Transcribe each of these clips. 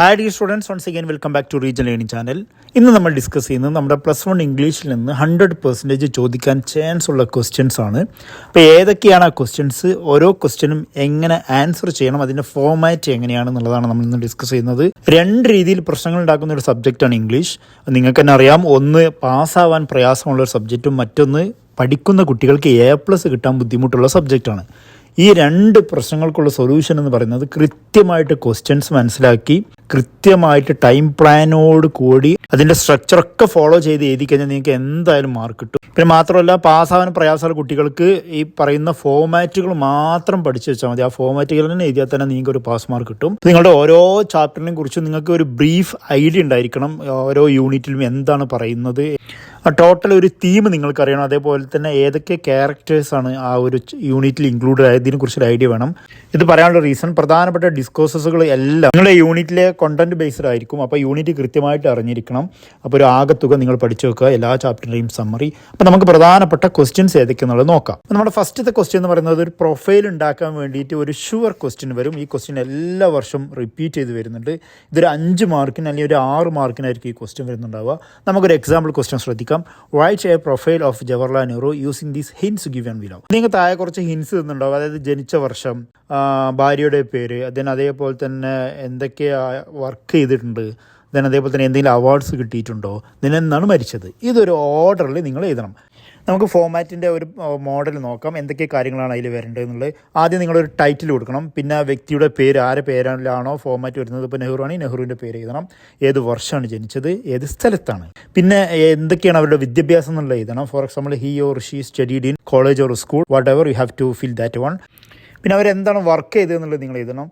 Hi dear students once again welcome back to region learning channel ഇന്ന് നമ്മൾ discuss ചെയ്യുന്നത് നമ്മുടെ പ്ലസ് വൺ ഇംഗ്ലീഷിൽ നിന്ന് ഹൺഡ്രഡ് പെർസെന്റേജ് ചോദിക്കാൻ ചാൻസ് ഉള്ള ക്വസ്റ്റ്യൻസ് ആണ്. അപ്പോൾ ഏതൊക്കെയാണ് ആ ക്വസ്റ്റ്യൻസ് ഓരോ ക്വസ്റ്റ്യനും എങ്ങനെ ആൻസർ ചെയ്യണം? അതിന്റെ ഫോമാറ്റ് എങ്ങനെയാണെന്നുള്ളതാണ് നമ്മൾ ഇന്ന് ഡിസ്കസ് ചെയ്യുന്നത്. രണ്ട് രീതിയിൽ പ്രശ്നങ്ങൾ ഉണ്ടാക്കുന്ന ഒരു സബ്ജക്റ്റാണ് ഇംഗ്ലീഷ് നിങ്ങൾക്ക് തന്നെ അറിയാം ഒന്ന് പാസ്സാവാൻ പ്രയാസമുള്ള ഒരു സബ്ജക്റ്റും മറ്റൊന്ന് പഠിക്കുന്ന കുട്ടികൾക്ക് എ പ്ലസ് കിട്ടാൻ ബുദ്ധിമുട്ടുള്ള സബ്ജക്റ്റാണ് ഈ രണ്ട് പ്രശ്നങ്ങൾക്കുള്ള സൊല്യൂഷൻ എന്ന് പറയുന്നത് കൃത്യമായിട്ട് ക്വസ്റ്റ്യൻസ് മനസ്സിലാക്കി കൃത്യമായിട്ട് ടൈം പ്ലാനോട് കൂടി അതിന്റെ സ്ട്രക്ചറൊക്കെ ഫോളോ ചെയ്ത് എഴുതി കഴിഞ്ഞാൽ നിങ്ങൾക്ക് എന്തായാലും മാർക്ക് കിട്ടും. പിന്നെ മാത്രമല്ല പാസ്സാവാൻ പ്രയാസമുള്ള കുട്ടികൾക്ക് ഈ പറയുന്ന ഫോമാറ്റുകൾ മാത്രം പഠിച്ചു വെച്ചാൽ മതി. ആ ഫോമാറ്റുകൾ തന്നെ എഴുതിയാൽ തന്നെ നിങ്ങൾക്ക് ഒരു പാസ് മാർക്ക് കിട്ടും. നിങ്ങളുടെ ഓരോ ചാപ്റ്ററിനെ കുറിച്ചും നിങ്ങൾക്ക് ഒരു ബ്രീഫ് ഐഡിയ ഉണ്ടായിരിക്കണം. ഓരോ യൂണിറ്റിലും എന്താണ് പറയുന്നത് ടോട്ടൽ ഒരു തീം നിങ്ങൾക്ക് അറിയണം അതേപോലെ തന്നെ ഏതൊക്കെ ക്യാരക്ടേഴ്സാണ് ആ ഒരു യൂണിറ്റിൽ ഇൻക്ലൂഡ് ആയതിനെ കുറിച്ചൊരു ഐഡിയ വേണം. ഇത് പറയാനുള്ള റീസൺ പ്രധാനപ്പെട്ട ഡിസ്കോസസുകൾ എല്ലാം നിങ്ങളുടെ യൂണിറ്റിലെ കണ്ടന്റ് ബേസ്ഡ് ആയിരിക്കും. അപ്പോൾ യൂണിറ്റ് കൃത്യമായിട്ട് അറിഞ്ഞിരിക്കണം. അപ്പോൾ ഒരു ആകത്തുക നിങ്ങൾ പഠിച്ചു വെക്കുക. എല്ലാ ചാപ്റ്ററിന്റെയും സമ്മറി അപ്പോൾ നമുക്ക് പ്രധാനപ്പെട്ട ക്വസ്റ്റ്യൻസ് ഏതൊക്കെയെന്നുള്ളത് നോക്കാം. നമ്മുടെ ഫസ്റ്റത്തെ ക്വസ്റ്റ്യൻ എന്ന് പറയുന്നത് ഒരു പ്രൊഫൈൽ ഉണ്ടാക്കാൻ വേണ്ടിയിട്ട് ഒരു ഷുവർ ക്വസ്റ്റ്യൻ വരും. ഈ ക്വസ്റ്റ്യൻ എല്ലാ വർഷവും റിപ്പീറ്റ് ചെയ്ത് വരുന്നുണ്ട്. ഇതൊരു അഞ്ച് മാർക്കിന് അല്ലെങ്കിൽ ഒരു ആറ് മാർക്കിനായിരിക്കും ഈ ക്വസ്റ്റ്യൻ വരുന്നുണ്ടാവുക. നമുക്കൊരു എക്സാമ്പിൾ ക്വസ്റ്റ്യൻ ശ്രദ്ധിക്കാം. Write a profile of Jawaharlal Nehru using these hints given below നിങ്ങൾക്ക് താഴെ കുറച്ച് ഹിൻസ് തന്നുണ്ടാവും അതായത് ജനിച്ച വർഷം ഭാര്യയുടെ പേര് അതിന് അതേപോലെ തന്നെ എന്തൊക്കെ വർക്ക് ചെയ്തിട്ടുണ്ട് ദെൻ അതേപോലെ തന്നെ എന്തെങ്കിലും അവാർഡ്സ് കിട്ടിയിട്ടുണ്ടോ ദെൻ എന്നാണ് മരിച്ചത്. ഇതൊരു ഓർഡറിൽ നിങ്ങൾ എഴുതണം. നമുക്ക് ഫോമാറ്റിന്റെ ഒരു മോഡൽ നോക്കാം. എന്തൊക്കെ കാര്യങ്ങളാണ് അതിൽ വരേണ്ടത് എന്നുള്ളത്. ആദ്യം നിങ്ങളൊരു ടൈറ്റിൽ കൊടുക്കണം. പിന്നെ വ്യക്തിയുടെ പേര് ആരെ പേരിലാണോ ഫോമാറ്റ് വരുന്നത്? ഇപ്പോൾ നെഹ്റു ആണെങ്കിൽ നെഹ്റുവിന്റെ പേര് എഴുതണം. ഏത് വർഷമാണ് ജനിച്ചത്? ഏത് സ്ഥലത്താണ്? പിന്നെ എന്തൊക്കെയാണ് അവരുടെ വിദ്യാഭ്യാസം എന്നുള്ളത് എഴുതണം. For example he or she studied in college or school whatever you have to fill that one പിന്നെ അവരെന്താണ് വർക്ക് ചെയ്തതെന്നുള്ളത് നിങ്ങൾ എഴുതണം.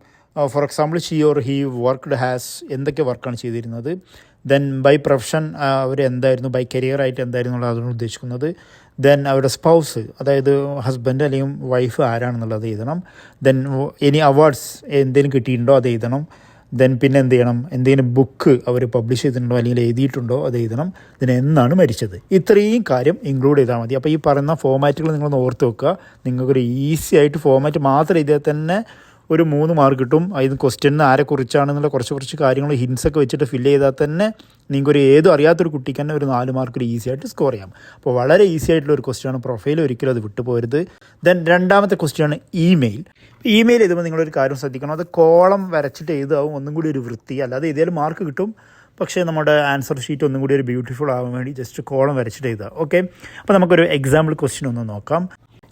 For example she or he worked has എന്തൊക്കെ വർക്കാണ് ചെയ്തിരുന്നത്? ദെൻ ബൈ പ്രൊഫഷൻ അവർ എന്തായിരുന്നു? ബൈ കരിയർ ആയിട്ട് എന്തായിരുന്നു അതാണ് ഉദ്ദേശിക്കുന്നത്. ദെൻ അവരുടെ സ്പൗസ് അതായത് ഹസ്ബൻഡ് അല്ലെങ്കിൽ വൈഫ് ആരാണെന്നുള്ളത് എഴുതണം. ദെൻ എനി അവാർഡ്സ് എന്തെങ്കിലും കിട്ടിയിട്ടുണ്ടോ അത് എഴുതണം. ദെൻ പിന്നെ എന്ത് ചെയ്യണം? എന്തെങ്കിലും ബുക്ക് അവർ പബ്ലിഷ് ചെയ്തിട്ടുണ്ടോ അല്ലെങ്കിൽ എഴുതിയിട്ടുണ്ടോ അത് എഴുതണം. ഇതിന് എന്നാണ് മരിച്ചത്. ഇത്രയും കാര്യം ഇൻക്ലൂഡ് ചെയ്താൽ മതി. അപ്പോൾ ഈ പറയുന്ന ഫോമാറ്റുകൾ നിങ്ങളൊന്ന് ഓർത്ത് വെക്കുക. നിങ്ങൾക്കൊരു ഈസി ആയിട്ട് ഫോമാറ്റ് മാത്രം എഴുതിയാൽ തന്നെ ഒരു മൂന്ന് മാർക്ക് കിട്ടും. അതിന് ക്വസ്റ്റ്യൻ ആരെക്കുറിച്ചാണെന്നുള്ള കുറച്ച് കുറച്ച് കാര്യങ്ങൾ ഹിൻസ് ഒക്കെ വെച്ചിട്ട് ഫില്ല് ചെയ്താൽ തന്നെ നിങ്ങൾക്കൊരു ഏതും അറിയാത്തൊരു കുട്ടിക്ക് തന്നെ ഒരു നാല് മാർക്കിൽ ഈസി ആയിട്ട് സ്കോർ ചെയ്യാം. അപ്പോൾ വളരെ ഈസി ആയിട്ടുള്ള ഒരു ക്വസ്റ്റ്യാണ് പ്രൊഫൈൽ ഒരിക്കലും അത് വിട്ടുപോകരുത് ദെൻ രണ്ടാമത്തെ ക്വസ്റ്റ്യാണ് ഇമെയിൽ ഇമെയിൽ എഴുതുമ്പോൾ നിങ്ങളൊരു കാര്യം ശ്രദ്ധിക്കണം. അത് കോളം വരച്ചിട്ട് എഴുതാവും. ഒന്നും കൂടി ഒരു വൃത്തി. അല്ലാതെ എഴുതിയാലും മാർക്ക് കിട്ടും. പക്ഷേ നമ്മുടെ ആൻസർ ഷീറ്റ് ഒന്നും കൂടി ഒരു ബ്യൂട്ടിഫുൾ ആവാൻ വേണ്ടി ജസ്റ്റ് കോളം വരച്ചിട്ട് എഴുതുക ഓക്കെ അപ്പോൾ നമുക്കൊരു എക്സാമ്പിൾ ക്വസ്റ്റ്യൻ ഒന്ന് നോക്കാം.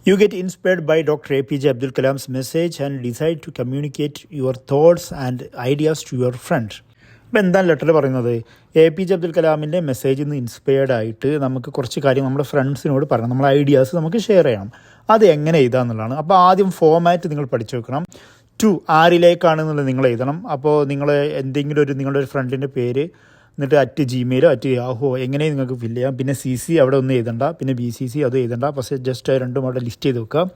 You get inspired by Dr. APJ Abdul Kalam's message and decide to communicate your thoughts and ideas to your friend. അപ്പം എന്താണ് ലെറ്റർ പറയുന്നത്? എ പി ജെ അബ്ദുൽ കലാമിന്റെ മെസ്സേജിൽ നിന്ന് ഇൻസ്പയർഡ് ആയിട്ട് നമുക്ക് കുറച്ച് കാര്യം നമ്മുടെ ഫ്രണ്ട്സിനോട് പറയണം. നമ്മുടെ ഐഡിയാസ് നമുക്ക് ഷെയർ ചെയ്യണം. അത് എങ്ങനെ എഴുതാമെന്നുള്ളതാണ് അപ്പോൾ ആദ്യം ഫോമാറ്റ് നിങ്ങൾ പഠിച്ചു വെക്കണം. ടു ആരിലേക്കാണെന്നുള്ളത് നിങ്ങൾ എഴുതണം. അപ്പോൾ നിങ്ങൾ എന്തെങ്കിലും ഒരു നിങ്ങളുടെ ഒരു ഫ്രണ്ടിന്റെ പേര് എന്നിട്ട് അറ്റ് ജിമെയിലോ അറ്റ് യാഹോ എങ്ങനെയും നിങ്ങൾക്ക് ഫില്ല് ചെയ്യാം. പിന്നെ സി സി അവിടെ ഒന്നും എഴുതണ്ട. പിന്നെ ബി സി സി അത് എഴുതണ്ട. പക്ഷേ ജസ്റ്റ് രണ്ടും അവിടെ ലിസ്റ്റ് ചെയ്ത് വെക്കുക.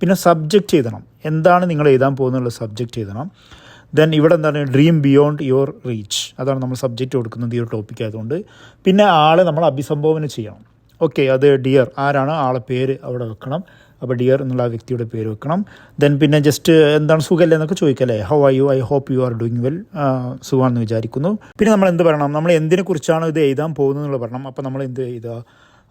പിന്നെ സബ്ജക്റ്റ് എഴുതണം. എന്താണ് നിങ്ങൾ എഴുതാൻ പോകുന്നുള്ള സബ്ജക്റ്റ് എഴുതണം. ദെൻ ഇവിടെ എന്താണ്? ഡ്രീം ബിയോണ്ട് യുവർ റീച്ച് അതാണ് നമ്മൾ സബ്ജക്റ്റ് കൊടുക്കുന്നത് ഈ ഒരു ടോപ്പിക് ആയതുകൊണ്ട്. പിന്നെ ആളെ നമ്മൾ അഭിസംബോധന ചെയ്യണം. ഓക്കെ അത് ഡിയർ ആരാണ്? ആളെ പേര് അവിടെ വെക്കണം. അപ്പോൾ ഡിയർ എന്നുള്ള ആ വ്യക്തിയുടെ പേര് വെക്കണം. ദെൻ പിന്നെ ജസ്റ്റ് എന്താണ് സുഖമല്ലേ എന്നൊക്കെ ചോദിക്കല്ലേ? How I you I hope you are doing well സുഖമാണെന്ന് വിചാരിക്കുന്നു. പിന്നെ നമ്മൾ എന്ത് പറയണം? നമ്മൾ എന്തിനെക്കുറിച്ചാണ് ഇത് എഴുതാൻ പോകുന്നത് എന്നുള്ള പറയണം. അപ്പോൾ നമ്മൾ എന്ത് എഴുതുക?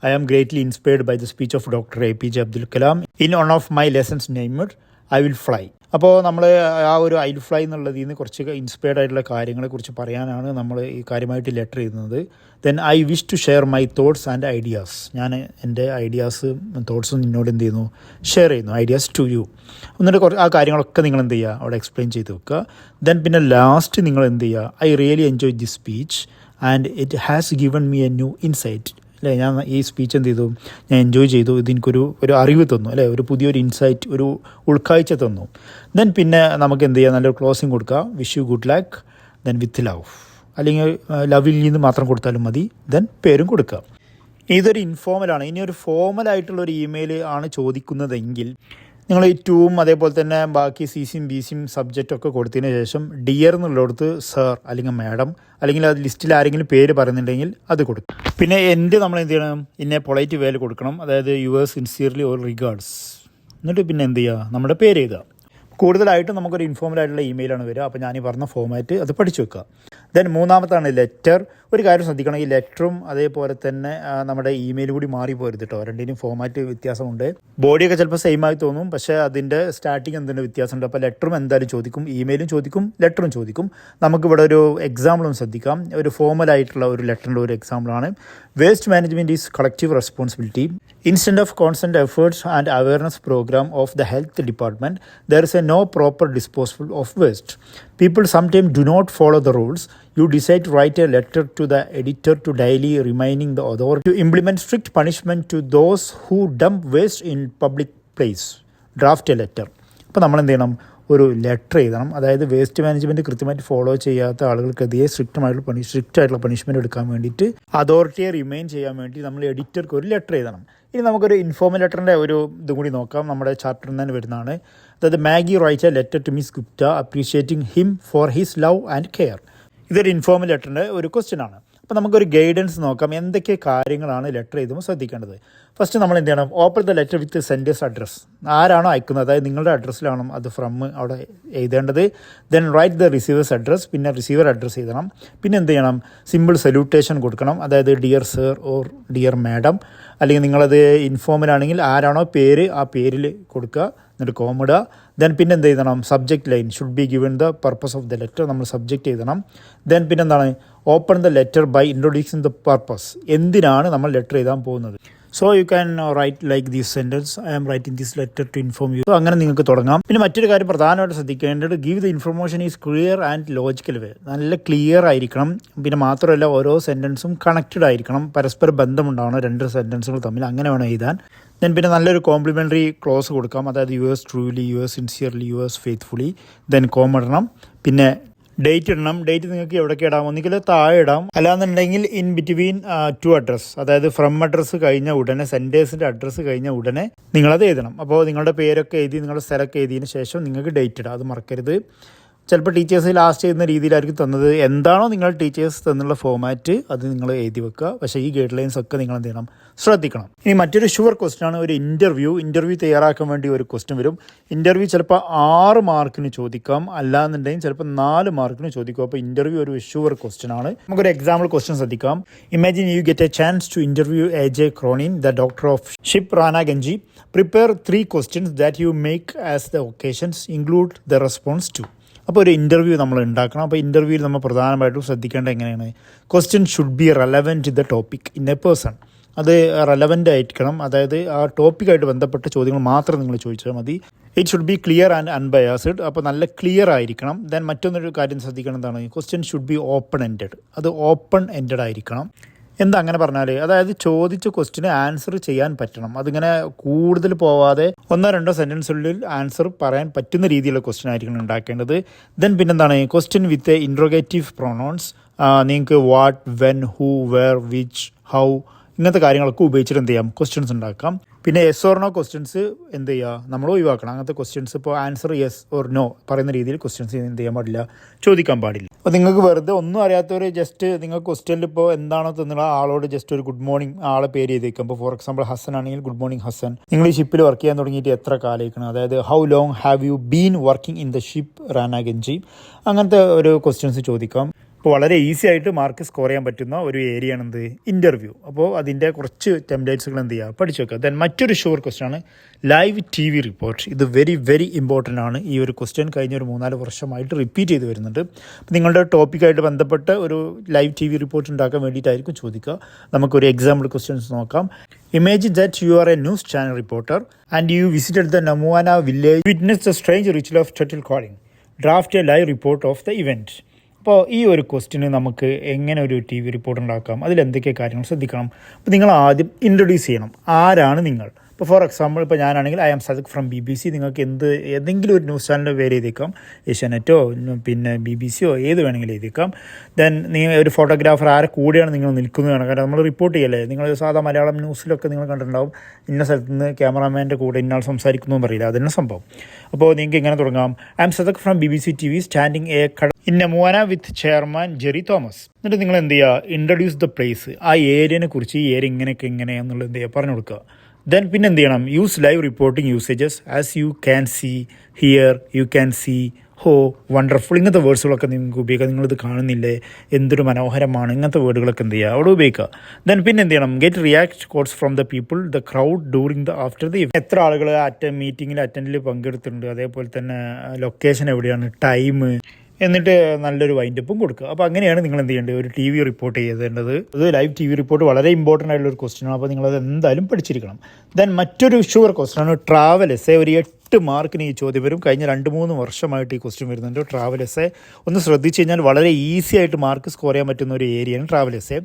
I am greatly inspired by the speech of doctor A P J Abdul Kalam in one of my lessons named I will fly അപ്പോൾ നമ്മൾ ആ ഒരു ഐൽ ഫ്ലൈ എന്നുള്ളതിൽ നിന്ന് കുറച്ച് ഇൻസ്പയർഡ് ആയിട്ടുള്ള കാര്യങ്ങളെക്കുറിച്ച് പറയാനാണ് നമ്മൾ ഈ കാര്യമായിട്ട് ലെറ്റർ എഴുതുന്നത്. Then I wish to share my thoughts and ideas ഞാൻ എന്റെ ഐഡിയാസ് തോട്ട്സും നിന്നോട് എന്ത് ചെയ്യുന്നു? ഷെയർ ചെയ്യുന്നു. ഐഡിയാസ് ടു യു എന്നിട്ട് കുറച്ച് ആ കാര്യങ്ങളൊക്കെ നിങ്ങൾ എന്ത് ചെയ്യുക? അവിടെ എക്സ്പ്ലെയിൻ ചെയ്ത് വെക്കുക. ദെൻ പിന്നെ ലാസ്റ്റ് നിങ്ങൾ എന്ത് ചെയ്യുക? I really enjoy this speech and it has given me a new insight അല്ലേ? ഞാൻ ഈ സ്പീച്ച് എന്ത് ചെയ്തു? ഞാൻ എൻജോയ് ചെയ്തു. ഇതെനിക്കൊരു ഒരു അറിവ് തന്നു അല്ലേ? ഒരു പുതിയൊരു ഇൻസൈറ്റ് ഒരു ഉൾക്കാഴ്ച തന്നു. ദെൻ പിന്നെ നമുക്ക് എന്ത് ചെയ്യാം? നല്ലൊരു ക്ലോസിങ് കൊടുക്കുക wish you good luck then with love അല്ലെങ്കിൽ ലവിൽ നിന്ന് മാത്രം കൊടുത്താലും മതി. ദെൻ പേരും കൊടുക്കുക ഇതൊരു ഇൻഫോമലാണ് ഇനി ഒരു ഫോമലായിട്ടുള്ള ഒരു ഇമെയിൽ ആണ് ചോദിക്കുന്നതെങ്കിൽ നിങ്ങൾ ഈ ടൂവും അതേപോലെ തന്നെ ബാക്കി സി സിയും ബി സിയും സബ്ജക്റ്റൊക്കെ കൊടുത്തതിന് ശേഷം ഡിയർ എന്നുള്ളിടത്ത് സർ അല്ലെങ്കിൽ മാഡം അല്ലെങ്കിൽ അത് ലിസ്റ്റിൽ ആരെങ്കിലും പേര് പറയുന്നുണ്ടെങ്കിൽ അത് കൊടുക്കും. പിന്നെ എന്റെ നമ്മൾ എന്ത് ചെയ്യണം? ഇന്നെ പൊളൈറ്റ് വേൽ കൊടുക്കണം. അതായത് you yours sincerely or regards എന്നിട്ട് പിന്നെ എന്ത് ചെയ്യുക? നമ്മുടെ പേര് എഴുതുക. കൂടുതലായിട്ടും നമുക്കൊരു ഇൻഫോർമൽ ആയിട്ടുള്ള ഇമെയിലാണ് വരിക. അപ്പോൾ ഞാൻ ഈ പറഞ്ഞ ഫോമാറ്റ് അത് പഠിച്ചു വെക്കുക. ദെൻ മൂന്നാമത്താണ് ലെറ്റർ ഒരു കാര്യം ശ്രദ്ധിക്കണം. ഈ ലെറ്ററും അതേപോലെ തന്നെ നമ്മുടെ ഇമെയിൽ കൂടി മാറി പോരുത് കേട്ടോ രണ്ടിനും ഫോമാറ്റ് വ്യത്യാസമുണ്ട് ബോഡിയൊക്കെ ചിലപ്പോൾ സെയിം ആയി തോന്നും. പക്ഷേ അതിന്റെ സ്റ്റാർട്ടിങ് എന്തിന്റെ വ്യത്യാസമുണ്ട്. അപ്പോൾ ലെറ്ററും എന്തായാലും ചോദിക്കും. ഇമെയിലും ചോദിക്കും. ലെറ്ററും ചോദിക്കും. നമുക്കിവിടെ ഒരു എക്സാമ്പിളും ശ്രദ്ധിക്കാം. ഒരു ഫോമൽ ആയിട്ടുള്ള ഒരു ലെറ്ററിന്റെ ഒരു എക്സാമ്പിളാണ് waste management is collective responsibility instead of constant efforts and awareness program of the health department, there is a no proper disposal of waste. People sometimes do not follow the rules. You decide write a letter to the editor to daily reminding the authority to implement strict punishment to those who dump waste in public place. Draft a letter. അപ്പോൾ നമ്മൾ എന്ത് ചെയ്യണം ഒരു letter എഴുതണം. അതായത് waste management കൃത്യമായിട്ട് follow ചെയ്യാത്ത ആളുകൾക്കെതിരെ സ്ട്രിക്റ്റുമായിട്ടുള്ള പണി സ്ട്രിക്റ്റ് ആയിട്ടുള്ള പണിഷ്മെന്റ് എടുക്കാൻ വേണ്ടിയിട്ട് അതോറിറ്റിയെ റിമൈൻ ചെയ്യാൻ വേണ്ടി നമ്മൾ എഡിറ്റർക്ക് ഒരു ലെറ്റർ എഴുതണം. ഇനി നമുക്കൊരു ഇൻഫോമൽ ലെറ്ററിന്റെ ഒരു ഇതും കൂടി നോക്കാം. നമ്മുടെ ചാപ്റ്ററിൽ നിന്ന് വരുന്നതാണ്. അതായത് Maggie write a letter to Miss Gupta appreciating him for his love and care ഇതൊരു ഇൻഫോമൽ ലെറ്ററിന്റെ ഒരു ക്വസ്റ്റ്യൻ ആണ്. അപ്പോൾ നമുക്കൊരു ഗൈഡൻസ് നോക്കാം. എന്തൊക്കെ കാര്യങ്ങളാണ് ലെറ്റർ എഴുതുമ്പോൾ ശ്രദ്ധിക്കേണ്ടത്? ഫസ്റ്റ് നമ്മൾ എന്ത് ചെയ്യണം? Open the letter with sender's address ആരാണോ അയക്കുന്നത്? അതായത് നിങ്ങളുടെ അഡ്രസ്സിലാണ് അത് ഫ്രം അവിടെ എഴുതേണ്ടത്? Then write the receiver's address പിന്നെ റിസീവർ അഡ്രസ്സ് എഴുതണം. പിന്നെ എന്ത് ചെയ്യണം? സിമ്പിൾ സല്യൂട്ടേഷൻ കൊടുക്കണം. അതായത് dear sir or dear madam അല്ലെങ്കിൽ നിങ്ങളത് ഇൻഫോമിലാണെങ്കിൽ ആരാണോ പേര് ആ പേരിൽ കൊടുക്കുക. എന്നിട്ട് കോമിടുക ദെൻ പിന്നെ എന്ത് എഴുതണം? Subject line should be given the purpose of the letter നമ്മൾ സബ്ജക്റ്റ് എഴുതണം. ദെൻ പിന്നെ എന്താണ്? Open the letter by introducing the purpose എന്തിനാണ് നമ്മൾ ലെറ്റർ എഴുതാൻ പോകുന്നത്? So you can write like these sentence I am writing these letter to inform you അങ്ങനെ നിങ്ങൾക്ക് തുടങ്ങാം. പിന്നെ മറ്റൊരു കാര്യം പ്രധാനമായിട്ട് ശ്രദ്ധിക്കേണ്ടത് give the information is clear and logical way നല്ല ക്ലിയർ ആയിരിക്കണം. പിന്നെ മാത്രമല്ല ഓരോ സെന്റൻസും കണക്റ്റഡ് ആയിരിക്കണം. പരസ്പര ബന്ധമുണ്ടാവണം രണ്ട് സെന്റൻസുകൾ തമ്മിൽ. അങ്ങനെ വേണം എഴുതാൻ. ദെൻ പിന്നെ നല്ലൊരു കോംപ്ലിമെന്ററി ക്ലോസ് കൊടുക്കാം. അതായത് yours truly yours sincerely yours faithfully then comma ഇടണം. പിന്നെ ഡേറ്റ് ഇടണം. ഡേറ്റ് നിങ്ങൾക്ക് എവിടേക്ക് ഇടാം? ഒന്നുകിൽ താഴെ ഇടാം. അല്ലാന്നുണ്ടെങ്കിൽ ഇൻ ബിറ്റ്വീൻ ടു അഡ്രസ് അതായത് ഫ്രം അഡ്രസ്സ് കഴിഞ്ഞ ഉടനെ സെന്റേഴ്സിന്റെ അഡ്രസ്സ് കഴിഞ്ഞ ഉടനെ നിങ്ങളത് എഴുതണം. അപ്പോൾ നിങ്ങളുടെ പേരൊക്കെ എഴുതി നിങ്ങളുടെ സ്ഥലമൊക്കെ എഴുതിയതിന് ശേഷം നിങ്ങൾക്ക് ഡേറ്റ് ഇടാം. അത് മറക്കരുത്. ചിലപ്പോൾ ടീച്ചേഴ്സ് ലാസ്റ്റ് ചെയ്യുന്ന രീതിയിലായിരിക്കും തന്നത്. എന്താണോ നിങ്ങൾ ടീച്ചേഴ്സ് തന്നുള്ള ഫോമാറ്റ് അത് നിങ്ങൾ എഴുതി വെക്കുക. പക്ഷേ ഈ ഗൈഡ് ലൈൻസ് ഒക്കെ നിങ്ങൾ എന്ത് ചെയ്യണം? ശ്രദ്ധിക്കണം. ഇനി മറ്റൊരു ഷുവർ ക്വസ്റ്റ്യൻ ആണ് ഒരു ഇന്റർവ്യൂ ഇന്റർവ്യൂ തയ്യാറാക്കാൻ വേണ്ടി ഒരു ക്വസ്റ്റ്യൻ വരും. ഇന്റർവ്യൂ ചിലപ്പോൾ ആറ് മാർക്കിന് ചോദിക്കാം. അല്ലാന്നുണ്ടെങ്കിൽ ചിലപ്പോൾ നാല് മാർക്കിന് ചോദിക്കും. അപ്പോൾ ഇന്റർവ്യൂ ഒരു ഷുവർ ക്വസ്റ്റ്യൻ ആണ്. നമുക്കൊരു എക്സാമ്പിൾ ക്വസ്റ്റ്യൻ ശ്രദ്ധിക്കാം. Imagine you get a chance to interview A J Cronin the doctor of ship റാന ഗഞ്ചി prepare three questions that you make as the occasions include the response to അപ്പോൾ ഒരു interview നമ്മൾ ഉണ്ടാക്കണം. അപ്പോൾ ഇന്റർവ്യൂവിൽ നമ്മൾ പ്രധാനമായിട്ടും ശ്രദ്ധിക്കേണ്ടത് എങ്ങനെയാണ്? Question should be relevant to the topic in a person അത് റെലവന്റ് ആയിരിക്കണം. അതായത് ആ ടോപ്പിക്കായിട്ട് ബന്ധപ്പെട്ട ചോദ്യങ്ങൾ മാത്രം നിങ്ങൾ ചോദിച്ചാൽ മതി. It should be clear and unbiased അപ്പോൾ നല്ല ക്ലിയർ ആയിരിക്കണം. ദെൻ മറ്റൊന്നൊരു കാര്യം ശ്രദ്ധിക്കണം എന്താണ് question should be open ended അത് ഓപ്പൺ എൻഡഡ് ആയിരിക്കണം. എന്താ അങ്ങനെ പറഞ്ഞാൽ അതായത് ചോദിച്ച ക്വസ്റ്റിന് ആൻസർ ചെയ്യാൻ പറ്റണം. അതിങ്ങനെ കൂടുതൽ പോവാതെ ഒന്നോ രണ്ടോ സെന്റൻസുള്ളിൽ ആൻസർ പറയാൻ പറ്റുന്ന രീതിയിലുള്ള ക്വസ്റ്റ്യൻ ആയിരിക്കണം ഉണ്ടാക്കേണ്ടത്. ദെൻ പിന്നെന്താണ്? Question with a interrogative pronouns നിങ്ങൾക്ക് what when who where which how ഇങ്ങനത്തെ കാര്യങ്ങളൊക്കെ ഉപയോഗിച്ചിട്ട് എന്ത് ചെയ്യാം? ക്വസ്റ്റ്യൻസ് ഉണ്ടാക്കാം. പിന്നെ യെസ് ഓർ നോ ക്വസ്റ്റ്യൻസ് എന്ത് ചെയ്യുക നമ്മൾ ഒഴിവാക്കണം. അങ്ങനത്തെ ക്വസ്റ്റ്യൻസ് ഇപ്പോൾ ആൻസർ യെസ് ഓർ നോ പറയുന്ന രീതിയിൽ ക്വസ്റ്റ്യൻസ് എന്ത് ചെയ്യാൻ പാടില്ല? ചോദിക്കാൻ പാടില്ല. അപ്പോൾ നിങ്ങൾക്ക് വെറുതെ ഒന്നും അറിയാത്തവർ ജസ്റ്റ് നിങ്ങൾ ക്വസ്റ്റ്യനിൽ ഇപ്പോൾ എന്താണോ തന്നുള്ള ആളോട് ജസ്റ്റ് ഒരു ഗുഡ് മോർണിംഗ് ആളെ പേര് ചെയ്തേക്കും ഇപ്പോൾ ഫോർ എക്സാമ്പിൾ ഹസൻ ആണെങ്കിൽ ഗുഡ് മോർണിംഗ് ഹസൻ. നിങ്ങൾ ഈ ഷിപ്പിൽ വർക്ക് ചെയ്യാൻ തുടങ്ങിയിട്ട് എത്ര കാലമായിരിക്കണം അതായത് how long have you been working in the ship റാനാഗഞ്ചി അങ്ങനത്തെ ഒരു ക്വസ്റ്റ്യൻസ് ചോദിക്കാം. അപ്പോൾ വളരെ ഈസി ആയിട്ട് മാർക്ക് സ്കോർ ചെയ്യാൻ പറ്റുന്ന ഒരു ഏരിയ ആണ് എന്ത്? ഇന്റർവ്യൂ അപ്പോൾ അതിന്റെ കുറച്ച് ടെംപ്ലേറ്റ്സുകൾ എന്ത് ചെയ്യുക? പഠിച്ചു വെക്കുക. ദെൻ മറ്റൊരു ഷുവർ ക്വസ്റ്റ്യൻ ആണ് ലൈവ് ടി വി റിപ്പോർട്ട് ഇത് വെരി വെരി ഇമ്പോർട്ടന്റ് ആണ്. ഈ ഒരു ക്വസ്റ്റ്യൻ കഴിഞ്ഞ ഒരു മൂന്നാൽ വർഷമായിട്ട് റിപ്പീറ്റ് ചെയ്ത് വരുന്നുണ്ട്. നിങ്ങളുടെ ടോപ്പിക്കായിട്ട് ബന്ധപ്പെട്ട ഒരു ലൈവ് ടി വി റിപ്പോർട്ട് ഉണ്ടാക്കാൻ വേണ്ടിയിട്ടായിരിക്കും ചോദിക്കുക. നമുക്കൊരു എക്സാമ്പിൾ ക്വസ്റ്റ്യൻസ് നോക്കാം. Imagine that you are a news channel reporter and you visited the Namuana village witness the strange ritual of turtle calling draft a live report of the event അപ്പോൾ ഈ ഒരു ക്വസ്റ്റിന് നമുക്ക് എങ്ങനെ ഒരു ടി വി റിപ്പോർട്ട് ഉണ്ടാക്കാം? അതിൽ എന്തൊക്കെ കാര്യങ്ങൾ ശ്രദ്ധിക്കണം? അപ്പോൾ നിങ്ങൾ ആദ്യം ഇൻട്രൊഡ്യൂസ് ചെയ്യണം. ആരാണ് നിങ്ങൾ? ഇപ്പോൾ ഫോർ എക്സാമ്പിൾ ഇപ്പോൾ ഞാനാണെങ്കിൽ I am Sadak from B B C നിങ്ങൾക്ക് എന്ത് ഏതെങ്കിലും ഒരു ന്യൂസ് ചാനലിന്റെ പേര് എഴുതിയേക്കാം. ഏഷ്യാനെറ്റോ പിന്നെ ബി ബി സിയോ ഏത് വേണമെങ്കിലും എഴുതിയേക്കാം. ദെൻ നിങ്ങൾ ഒരു ഫോട്ടോഗ്രാഫർ ആരെ കൂടെയാണ് നിങ്ങൾ നിൽക്കുന്നതാണ് കാരണം നമ്മൾ റിപ്പോർട്ട് ചെയ്യല്ലേ? നിങ്ങൾ സാധാ മലയാളം ന്യൂസിലൊക്കെ നിങ്ങൾ കണ്ടിട്ടുണ്ടാവും. ഇന്ന സ്ഥലത്ത് നിന്ന് ക്യാമറാമാന്റെ കൂടെ ഇന്നാൾ സംസാരിക്കുന്നു പറയില്ല അതന്നെ സംഭവം. അപ്പോൾ നിങ്ങൾക്ക് ഇങ്ങനെ തുടങ്ങാം? I am Sadak from B B C T V standing a കട മോന വിത്ത് ചെയർമാൻ ജെറി തോമസ്. എന്നിട്ട് നിങ്ങൾ എന്ത് ചെയ്യുക ഇൻട്രൊഡ്യൂസ് ദ പ്ലേസ് ആ ഏരിയനെ കുറിച്ച് ഈ ഏരിയ ഇങ്ങനെയൊക്കെ എങ്ങനെയാണെന്നുള്ളത് എന്ത് ചെയ്യുക പറഞ്ഞു കൊടുക്കുക. ദെൻ പിന്നെ എന്ത് ചെയ്യണം use live reporting usages as you can see here you can see how wonderful ഇങ്ങനത്തെ വേർഡ്സുകളൊക്കെ നിങ്ങൾക്ക് ഉപയോഗിക്കാം. നിങ്ങളിത് കാണുന്നില്ലേ? എന്തൊരു മനോഹരമാണ്. ഇങ്ങനത്തെ വേർഡുകളൊക്കെ എന്ത് ചെയ്യുക അവിടെ ഉപയോഗിക്കുക. ദെൻ പിന്നെ എന്ത് ചെയ്യണം get react quotes from the people the crowd during the after the എത്ര ആളുകൾ അറ്റ മീറ്റിങ്ങിൽ അറ്റൻഡിൽ പങ്കെടുത്തിട്ടുണ്ട്? അതേപോലെ തന്നെ ലൊക്കേഷൻ എവിടെയാണ്? ടൈം എന്നിട്ട് നല്ലൊരു വൈൻഡപ്പും കൊടുക്കുക. അപ്പോൾ അങ്ങനെയാണ് നിങ്ങൾ എന്ത് ചെയ്യേണ്ടത്? ഒരു ടി വി റിപ്പോർട്ട് ചെയ്യേണ്ടത്. അത് ലൈവ് ടി വി റിപ്പോർട്ട് വളരെ ഇമ്പോർട്ടന്റ് ആയിട്ടുള്ള ഒരു ക്വസ്റ്റ്യനാണ് അപ്പോൾ നിങ്ങളത് എന്തായാലും പഠിച്ചിരിക്കണം. ദെൻ മറ്റൊരു ഷുവർ ക്വസ്റ്റ്യനാണ് ട്രാവൽ എസ് ഒരു എട്ട് മാർക്കിന് ഈ ചോദ്യം വരും. കഴിഞ്ഞ രണ്ട് മൂന്ന് വർഷമായിട്ട് ഈ ക്വസ്റ്റ്യൻ വരുന്നുണ്ട്. ട്രാവൽ എസ് ഒന്ന് ശ്രദ്ധിച്ചു കഴിഞ്ഞാൽ വളരെ ഈസി ആയിട്ട് മാർക്ക് സ്കോർ ചെയ്യാൻ പറ്റുന്ന ഒരു ഏരിയയാണ് ട്രാവൽ എസ്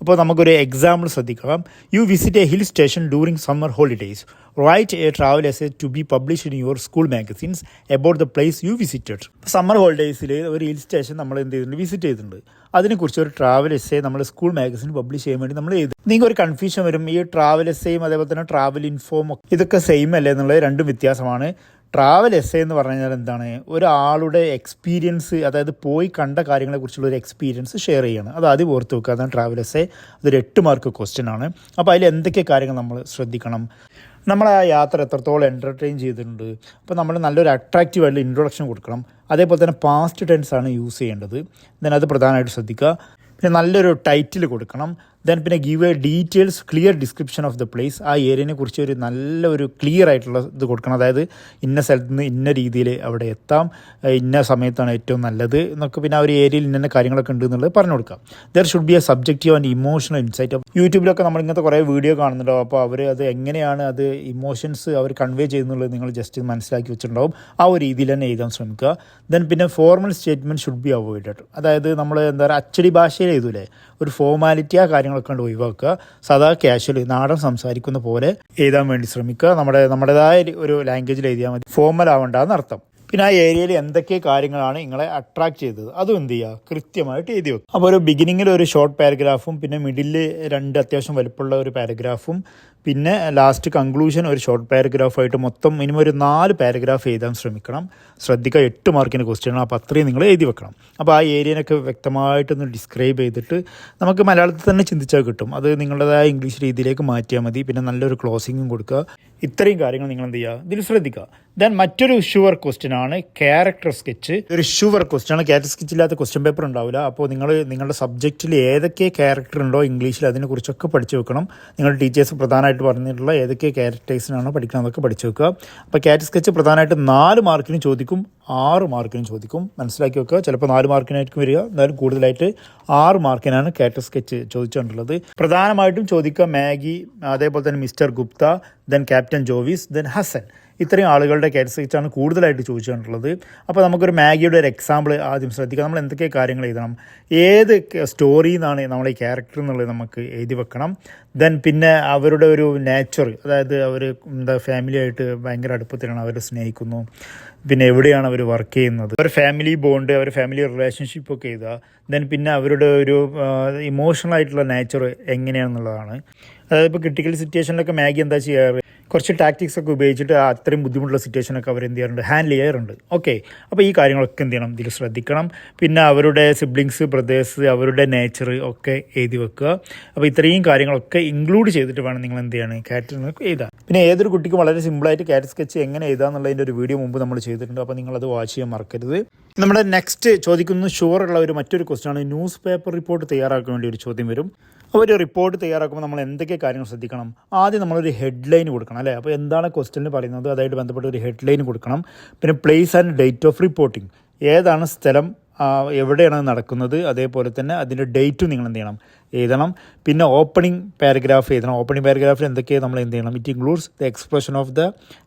അപ്പോൾ നമുക്കൊരു എക്സാമ്പിൾ ശ്രദ്ധിക്കാം you visit a hill station during summer holidays write a travel essay to be publish in your school magazines about the place you visited summer ഹോളിഡേയ്സിൽ ഒരു hill station നമ്മൾ എന്ത് ചെയ്തിട്ടുണ്ട് വിസിറ്റ് ചെയ്തിട്ടുണ്ട്. അതിനെക്കുറിച്ച് ഒരു ട്രാവൽ എസ്സേ നമ്മൾ school magazine publish ചെയ്യാൻ വേണ്ടി നമ്മൾ ചെയ്തു നിങ്ങൾക്ക് ഒരു കൺഫ്യൂഷൻ വരും. ഈ ട്രാവൽ എസ്സേയും അതേപോലെ തന്നെ ട്രാവൽ ഇൻഫോം ഇതൊക്കെ സെയിം അല്ലേ എന്നുള്ളത് രണ്ടും വ്യത്യാസമാണ്. ട്രാവൽ എസ്സേ എന്ന് പറഞ്ഞു കഴിഞ്ഞാൽ എന്താണ്? ഒരാളുടെ എക്സ്പീരിയൻസ് അതായത് പോയി കണ്ട കാര്യങ്ങളെക്കുറിച്ചുള്ള ഒരു എക്സ്പീരിയൻസ് ഷെയർ ചെയ്യണം. അത് ആദ്യം ഓർത്ത് വെക്കുക. അതാണ് ട്രാവൽ എസ്സേ അതൊരു എട്ട് മാർക്ക് ക്വസ്റ്റ്യൻ ആണ്. അപ്പോൾ അതിൽ എന്തൊക്കെ കാര്യങ്ങൾ നമ്മൾ ശ്രദ്ധിക്കണം? നമ്മൾ ആ യാത്ര എത്രത്തോളം എന്റർടൈൻ ചെയ്തിട്ടുണ്ട്? അപ്പോൾ നമ്മൾ നല്ലൊരു അട്രാക്റ്റീവ് ആയിട്ടുള്ള ഇൻട്രൊഡക്ഷൻ കൊടുക്കണം. അതേപോലെ തന്നെ പാസ്റ്റ് ടെൻസ് ആണ് യൂസ് ചെയ്യേണ്ടത്. ദെൻ അത് പ്രധാനമായിട്ട് ശ്രദ്ധിക്കുക. പിന്നെ നല്ലൊരു ടൈറ്റിൽ കൊടുക്കണം. ദെൻ പിന്നെ give a details clear description of the place ആ ഏരിയനെ കുറിച്ച് ഒരു നല്ല ഒരു ക്ലിയർ ആയിട്ടുള്ള ഇത് കൊടുക്കണം. അതായത് ഇന്ന സ്ഥലത്ത് നിന്ന് ഇന്ന രീതിയിൽ അവിടെ എത്താം. ഇന്ന സമയത്താണ് ഏറ്റവും നല്ലത് എന്നൊക്കെ പിന്നെ ആ ഒരു ഏരിയയിൽ ഇന്ന കാര്യങ്ങളൊക്കെ ഉണ്ട് എന്നുള്ളത് പറഞ്ഞു കൊടുക്കാം. There should be a subjective and emotional insight യൂട്യൂബിലൊക്കെ നമ്മൾ ഇങ്ങനത്തെ കുറേ വീഡിയോ കാണുന്നുണ്ടാവും അപ്പോൾ അവർ അത് എങ്ങനെയാണ് അത് ഇമോഷൻസ് അവർ കൺവേ ചെയ്യുന്നുള്ളത് നിങ്ങൾ ജസ്റ്റ് മനസ്സിലാക്കി വെച്ചിട്ടുണ്ടാവും. ആ ഒരു രീതിയിൽ തന്നെ എഴുതാൻ ശ്രമിക്കുക. ദെൻ പിന്നെ formal statement should be avoided അതായത് നമ്മൾ എന്താ പറയുക അച്ചടി ഭാഷയിൽ എഴുതൂലേ? ഒരു ഫോർമാലിറ്റി ആ കാര്യങ്ങളൊക്കെ കണ്ട് ഒഴിവാക്കുക. സദാ ക്യാഷ്വൽ നാടൻ സംസാരിക്കുന്ന പോലെ എഴുതാൻ വേണ്ടി ശ്രമിക്കുക. നമ്മുടെ നമ്മുടേതായ ഒരു ലാംഗ്വേജിൽ എഴുതിയാൽ മതി. ഫോർമൽ ആവേണ്ടെന്ന് അർത്ഥം. പിന്നെ ആ ഏരിയയിൽ എന്തൊക്കെ കാര്യങ്ങളാണ് നിങ്ങളെ അട്രാക്ട് ചെയ്തത്? അതും എന്ത് ചെയ്യുക? കൃത്യമായിട്ട് എഴുതി വെക്കും അപ്പോൾ ഒരു ബിഗിനിങ്ങിൽ ഒരു ഷോർട്ട് പാരഗ്രാഫും പിന്നെ മിഡിൽ രണ്ട് അത്യാവശ്യം വലുപ്പമുള്ള ഒരു പാരഗ്രാഫും പിന്നെ ലാസ്റ്റ് കൺക്ലൂഷൻ ഒരു ഷോർട്ട് പാരഗ്രാഫായിട്ട് മൊത്തം മിനിമം ഒരു നാല് പാരഗ്രാഫ് എഴുതാൻ ശ്രമിക്കണം. ശ്രദ്ധിക്കുക എട്ട് മാർക്കിന് ക്വസ്റ്റ്യൻ അപ്പോൾ അത്രയും നിങ്ങൾ എഴുതി വെക്കണം. അപ്പോൾ ആ ഏരിയനൊക്കെ വ്യക്തമായിട്ടൊന്ന് ഡിസ്ക്രൈബ് ചെയ്തിട്ട് നമുക്ക് മലയാളത്തിൽ തന്നെ ചിന്തിച്ചാൽ കിട്ടും. അത് നിങ്ങളുടേതായ ഇംഗ്ലീഷ് രീതിയിലേക്ക് മാറ്റിയാൽ മതി. പിന്നെ നല്ലൊരു ക്ലോസിങ്ങും കൊടുക്കുക. ഇത്രയും കാര്യങ്ങൾ നിങ്ങൾ എന്ത് ചെയ്യുക? ഇതിൽ ശ്രദ്ധിക്കുക. ദെൻ മറ്റൊരു ഷുവർ ക്വസ്റ്റ്യൻ ആണ്. ക്യാരക്ടർ സ്കെച്ച് ഒരു ഷുവർ ക്വസ്റ്റ്യൻ ആണ്. ക്യാരക്ടർ സ്കെച്ച് ഇല്ലാത്ത ക്വസ്റ്റ്യൻ പേപ്പർ ഉണ്ടാവില്ല. അപ്പോൾ നിങ്ങൾ നിങ്ങളുടെ സബ്ജക്റ്റിൽ ഏതൊക്കെ ക്യാരക്ടർ ഉണ്ടോ ഇംഗ്ലീഷിൽ അതിനെക്കുറിച്ചൊക്കെ പഠിച്ചു വെക്കണം. നിങ്ങളുടെ ടീച്ചേഴ്സ് പ്രധാനമായിട്ട് പറഞ്ഞിട്ടുള്ള ഏതൊക്കെ ക്യാരക്ടേഴ്സിനാണോ പഠിക്കണമെന്നൊക്കെ പഠിച്ചു വെക്കുക. അപ്പോൾ ക്യാരക്ടർ സ്കെച്ച് പ്രധാനമായിട്ട് നാല് മാർക്കിനും ചോദിക്കും ആറ് മാർക്കിനും ചോദിക്കും. മനസ്സിലാക്കി വെക്കുക. ചിലപ്പോൾ നാല് മാർക്കിനായിരിക്കും വരിക. എന്നാലും കൂടുതലായിട്ട് ആറ് മാർക്കിനാണ് ക്യാരക്ടർ സ്കെച്ച് ചോദിച്ചുകൊണ്ടുള്ളത്. പ്രധാനമായിട്ടും ചോദിക്കുക മാഗി അതേപോലെ തന്നെ mister Gupta then captain Jovis then Hasan. ഇത്രയും ആളുകളുടെ കാരസ്റ്റിക്സാണ് കൂടുതലായിട്ട് ചോദിച്ചിട്ടുള്ളത് അപ്പോൾ നമുക്കൊരു മാഗിയുടെ ഒരു എക്സാമ്പിൾ ആദ്യം ശ്രദ്ധിക്കാം. നമ്മൾ എന്തൊക്കെ കാര്യങ്ങൾ എഴുതണം? ഏത് സ്റ്റോറിയിൽ നിന്നാണ് നമ്മൾ ഈ ക്യാരക്ടർ എന്നുള്ളത് നമുക്ക് എഴുതി വെക്കണം. ദെൻ പിന്നെ അവരുടെ ഒരു നേച്ചർ അതായത് അവർ എന്താ ഫാമിലിയായിട്ട് ഭയങ്കര അടുപ്പത്തിലാണ് അവർ സ്നേഹിക്കുന്നു. പിന്നെ എവിടെയാണ് അവർ വർക്ക് ചെയ്യുന്നത്? അവർ ഫാമിലി ബോണ്ട് അവർ ഫാമിലി റിലേഷൻഷിപ്പ് ഒക്കെ ചെയ്താൽ ദെൻ പിന്നെ അവരുടെ ഒരു ഇമോഷണൽ ആയിട്ടുള്ള നേച്ചർ എങ്ങനെയാണെന്നുള്ളതാണ്. അതായത് ഇപ്പോൾ ക്രിട്ടിക്കൽ സിറ്റുവേഷനിലൊക്കെ മാഗി എന്താ ചെയ്യാറ്? കുറച്ച് ടാക്ടിക്സ് ഒക്കെ ഉപയോഗിച്ചിട്ട് അത്രയും ബുദ്ധിമുട്ടുള്ള സിറ്റുവേഷനൊക്കെ അവർ എന്ത് ചെയ്യാറുണ്ട്? ഹാൻഡിൽ ചെയ്യാറുണ്ട്. ഓക്കെ അപ്പോൾ ഈ കാര്യങ്ങളൊക്കെ എന്ത് ചെയ്യണം? ഇതിൽ ശ്രദ്ധിക്കണം. പിന്നെ അവരുടെ സിബ്ലിങ്സ് ബ്രദേഴ്സ് അവരുടെ നേച്ചർ ഒക്കെ എഴുതി വെക്കുക. അപ്പോൾ ഇത്രയും കാര്യങ്ങളൊക്കെ ഇൻക്ലൂഡ് ചെയ്തിട്ട് വേണം നിങ്ങൾ എന്ത് ചെയ്യണം? ക്യാരറ്റർ എഴുതാൻ. പിന്നെ ഏതൊരു കുട്ടിക്കും വളരെ സിമ്പിളായിട്ട് കാറ്റ് സ്കെച്ച് എങ്ങനെ എഴുതാന്നുള്ളതിന്റെ ഒരു വീഡിയോ മുമ്പ് നമ്മൾ ചെയ്തിട്ടുണ്ട്. അപ്പോൾ നിങ്ങളത് വാച്ച് ചെയ്യാൻ മറക്കരുത്. നമ്മുടെ നെക്സ്റ്റ് ചോദിക്കുന്ന ഷുവറുള്ള ഒരു മറ്റൊരു ക്വസ്റ്റ്യൻ ആണ്. ന്യൂസ് പേപ്പർ റിപ്പോർട്ട് തയ്യാറാക്കാൻ വേണ്ടി ഒരു ചോദ്യം വരും. അപ്പോൾ ഒരു റിപ്പോർട്ട് തയ്യാറാക്കുമ്പോൾ നമ്മൾ എന്തൊക്കെ കാര്യങ്ങൾ ശ്രദ്ധിക്കണം? ആദ്യം നമ്മളൊരു ഹെഡ്ലൈൻ കൊടുക്കണം അല്ലേ? അപ്പോൾ എന്താണ് ക്വസ്റ്റ്യനിൽ പറയുന്നത്? അതായിട്ട് ബന്ധപ്പെട്ട ഒരു ഹെഡ്ലൈൻ കൊടുക്കണം. പിന്നെ place and date of reporting ഏതാണ് സ്ഥലം? എവിടെയാണ് നടക്കുന്നത്? അതേപോലെ തന്നെ അതിന്റെ ഡേറ്റും നിങ്ങൾ എന്ത് ചെയ്യണം? എഴുതണം. പിന്നെ ഓപ്പണിംഗ് പാരഗ്രാഫ് എഴുതണം. ഓപ്പണിംഗ് പാരഗ്രാഫിൽ എന്തൊക്കെയാണ് നമ്മൾ എന്ത് ചെയ്യണം? It includes the expression of the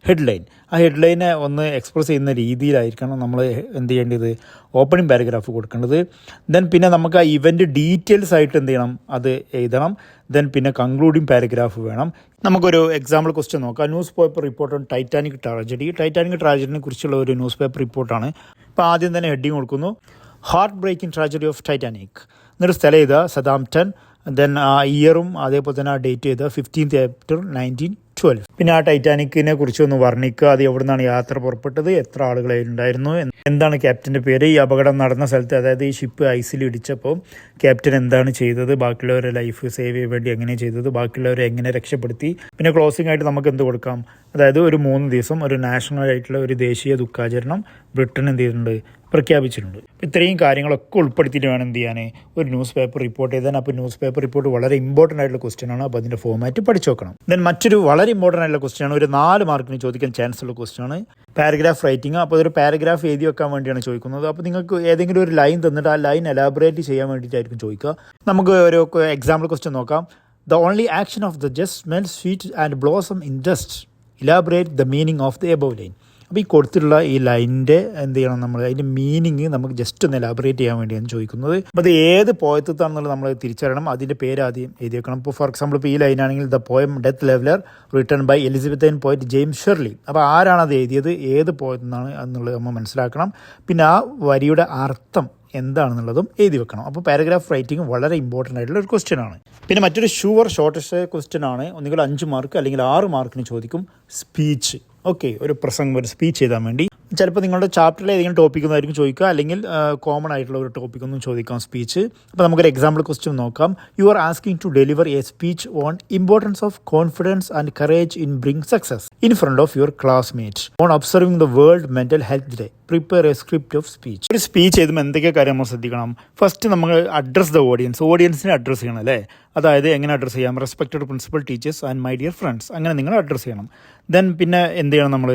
headline ആ ഹെഡ്ലൈനെ ഒന്ന് എക്സ്പ്രസ് ചെയ്യുന്ന രീതിയിലായിരിക്കണം നമ്മൾ എന്ത് ചെയ്യേണ്ടത്? ഓപ്പണിംഗ് പാരഗ്രാഫ് കൊടുക്കേണ്ടത്. ദെൻ പിന്നെ നമുക്ക് ആ ഇവന്റ് ഡീറ്റെയിൽസ് ആയിട്ട് എന്ത് ചെയ്യണം? അത് എഴുതണം. ദെൻ പിന്നെ കൺക്ലൂഡിംഗ് പാരഗ്രാഫ് വേണം. നമുക്കൊരു എക്സാമ്പിൾ ക്വസ്റ്റ്യൻ നോക്കാം. Newspaper report on Titanic tragedy Titanic ട്രാജഡിനെ കുറിച്ചുള്ള ഒരു ന്യൂസ് പേപ്പർ റിപ്പോർട്ടാണ് ഇപ്പോൾ ആദ്യം തന്നെ ഹെഡിങ് കൊടുക്കുന്നു. Heartbreaking tragedy of Titanic എന്നൊരു സ്ഥലം ചെയ്ത സദാംപ്ടൺ ദെൻ ആ ഇയറും അതേപോലെ തന്നെ ആ ഡേറ്റ് ചെയ്ത ഫിഫ്റ്റീൻത്ത് ഏപ്രിൽ നയന്റീൻ ട്വൽവ് പിന്നെ ആ ടൈറ്റാനിക്കിനെ കുറിച്ച് ഒന്ന് വർണിക്കുക. അത് എവിടെ നിന്നാണ് യാത്ര പുറപ്പെട്ടത്? എത്ര ആളുകൾ ഉണ്ടായിരുന്നു എന്താണ് ക്യാപ്റ്റന്റെ പേര്? ഈ അപകടം നടന്ന സ്ഥലത്ത് അതായത് ഈ ഷിപ്പ് ഐസിൽ ഇടിച്ചപ്പോൾ ക്യാപ്റ്റൻ എന്താണ് ചെയ്തത്? ബാക്കിയുള്ളവരെ ലൈഫ് സേവ് ചെയ്യാൻ വേണ്ടി എങ്ങനെ ചെയ്തത്? ബാക്കിയുള്ളവരെ എങ്ങനെ രക്ഷപ്പെടുത്തി? പിന്നെ ക്ലോസിംഗ് ആയിട്ട് നമുക്ക് എന്ത് കൊടുക്കാം? അതായത് ഒരു മൂന്ന് ദിവസം ഒരു നാഷണൽ ആയിട്ടുള്ള ഒരു ദേശീയ ദുഃഖാചരണം ബ്രിട്ടൻ എന്ത് ചെയ്തിട്ടുണ്ട്? പ്രഖ്യാപിച്ചിട്ടുണ്ട്. ഇത്രയും കാര്യങ്ങളൊക്കെ ഉൾപ്പെടുത്തിയിട്ട് വേണം എന്ത് ചെയ്യാൻ ഒരു ന്യൂസ് പേപ്പർ റിപ്പോർട്ട് ചെയ്താൽ അപ്പോൾ ന്യൂസ് പേപ്പർ റിപ്പോർട്ട് വളരെ ഇമ്പോർട്ടന്റ് ആയിട്ടുള്ള ക്വസ്റ്റ്യൻ ആണ്. അപ്പോൾ അതിന്റെ ഫോമാറ്റ് പഠിച്ചു നോക്കണം. ദെൻ മറ്റൊരു വളരെ ഇമ്പോർട്ടന്റ് ആയിട്ടുള്ള ക്വസ്റ്റ്യൻ ആണ്. ഒരു നാല് മാർക്കിന് ചോദിക്കാൻ ചാൻസ് ഉള്ള ക്വസ്റ്റ്യൻ ആണ്. പാരഗ്രാഫ് റൈറ്റിംഗ് അപ്പോൾ അതൊരു പാരഗ്രാഫ് എഴുതി വെക്കാൻ വേണ്ടിയാണ് ചോദിക്കുന്നത്. അപ്പോൾ നിങ്ങൾക്ക് ഏതെങ്കിലും ഒരു ലൈൻ തന്നിട്ട് ആ ലൈൻ എലാബറേറ്റ് ചെയ്യാൻ വേണ്ടിയിട്ടായിരിക്കും ചോദിക്കുക. നമുക്ക് ഒരു എക്സാമ്പിൾ ക്വസ്റ്റ്യൻ നോക്കാം. The only action of the just smell sweet and blossom in just elaborate the meaning of the above line അപ്പോൾ ഈ കൊടുത്തിട്ടുള്ള ഈ ലൈനിന്റെ എന്ത് ചെയ്യണം നമ്മൾ അതിന്റെ മീനിങ് നമുക്ക് ജസ്റ്റ് ഒന്ന് എലാബറേറ്റ് ചെയ്യാൻ വേണ്ടിയാണ് ചോദിക്കുന്നത്. അപ്പോൾ അത് ഏത് പോയത്താണെന്നുള്ളത് നമ്മൾ തിരിച്ചറിയണം. അതിന്റെ പേര് ആദ്യം എഴുതി വെക്കണം ഇപ്പോൾ ഫോർ എക്സാമ്പിൾ ഇപ്പോൾ ഈ ലൈനാണെങ്കിൽ the poem death leveller written by Elizabethan poet James Shirley അപ്പോൾ ആരാണ് അത് എഴുതിയത്? ഏത് പോയത്തെന്നാണ് എന്നുള്ളത് നമ്മൾ മനസ്സിലാക്കണം. പിന്നെ ആ വരിയുടെ അർത്ഥം എന്താണെന്നുള്ളതും എഴുതി വെക്കണം. അപ്പോൾ പാരഗ്രാഫ് റൈറ്റിംഗ് വളരെ ഇമ്പോർട്ടന്റ് ആയിട്ടുള്ള ഒരു ക്വസ്റ്റ്യൻ ആണ്. പിന്നെ മറ്റൊരു ഷുവർ ഷോർട്ടസ്റ്റ് ക്വസ്റ്റ്യൻ ആണ്. ഒന്നുകിൽ അഞ്ച് മാർക്ക് അല്ലെങ്കിൽ ആറ് മാർക്കിന് ചോദിക്കും. സ്പീച്ച് ഓക്കെ ഒരു പ്രസംഗം ഒരു സ്പീച്ച് ചെയ്താൽ വേണ്ടി. ചിലപ്പോൾ നിങ്ങളുടെ ചാപ്റ്ററിൽ ഏതെങ്കിലും ടോപ്പിക് ഒന്നായിരിക്കും ചോദിക്കുക. അല്ലെങ്കിൽ കോമൺ ആയിട്ടുള്ള ഒരു ടോപ്പിക് ഒന്നും ചോദിക്കാം സ്പീച്ച് അപ്പോൾ നമുക്കൊരു എക്സാമ്പിൾ ക്വസ്റ്റ്യൻ നോക്കാം. You are asking to deliver a speech on importance of confidence and courage in bring success in front of your classmate on observing the world mental health day prepare a script of speech ഒരു speech ചെയ്തുമ്പോൾ എന്തൊക്കെ കാര്യം നമ്മൾ ശ്രദ്ധിക്കണം? First നമ്മൾ address the audience ഓഡിയൻസിനെ address ചെയ്യണം അല്ലേ? അതായത് എങ്ങനെ അഡ്രസ്സ് ചെയ്യാം? Respected principal teachers and my dear friends അങ്ങനെ നിങ്ങൾ അഡ്രസ്സ് ചെയ്യണം. ദെൻ പിന്നെ എന്ത് ചെയ്യണം നമ്മൾ?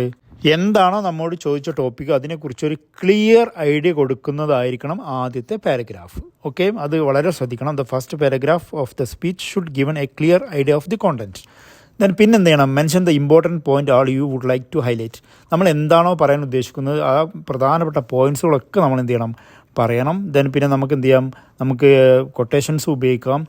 എന്താണോ നമ്മോട് ചോദിച്ച ടോപ്പിക് അതിനെക്കുറിച്ചൊരു ക്ലിയർ ഐഡിയ കൊടുക്കുന്നതായിരിക്കണം ആദ്യത്തെ പാരഗ്രാഫ് ഓക്കെ അത് വളരെ ശ്രദ്ധിക്കണം. The first paragraph of the speech should given a clear idea of the content then പിന്നെ എന്ത് ചെയ്യണം? Mention the important point all you would like to highlight നമ്മൾ എന്താണോ പറയാൻ ഉദ്ദേശിക്കുന്നത് ആ പ്രധാനപ്പെട്ട പോയിന്റ്സുകളൊക്കെ നമ്മൾ എന്ത് ചെയ്യണം? പറയണം. ദെൻ പിന്നെ നമുക്ക് എന്ത് ചെയ്യാം? നമുക്ക് കൊട്ടേഷൻസ് ഉപയോഗിക്കാം.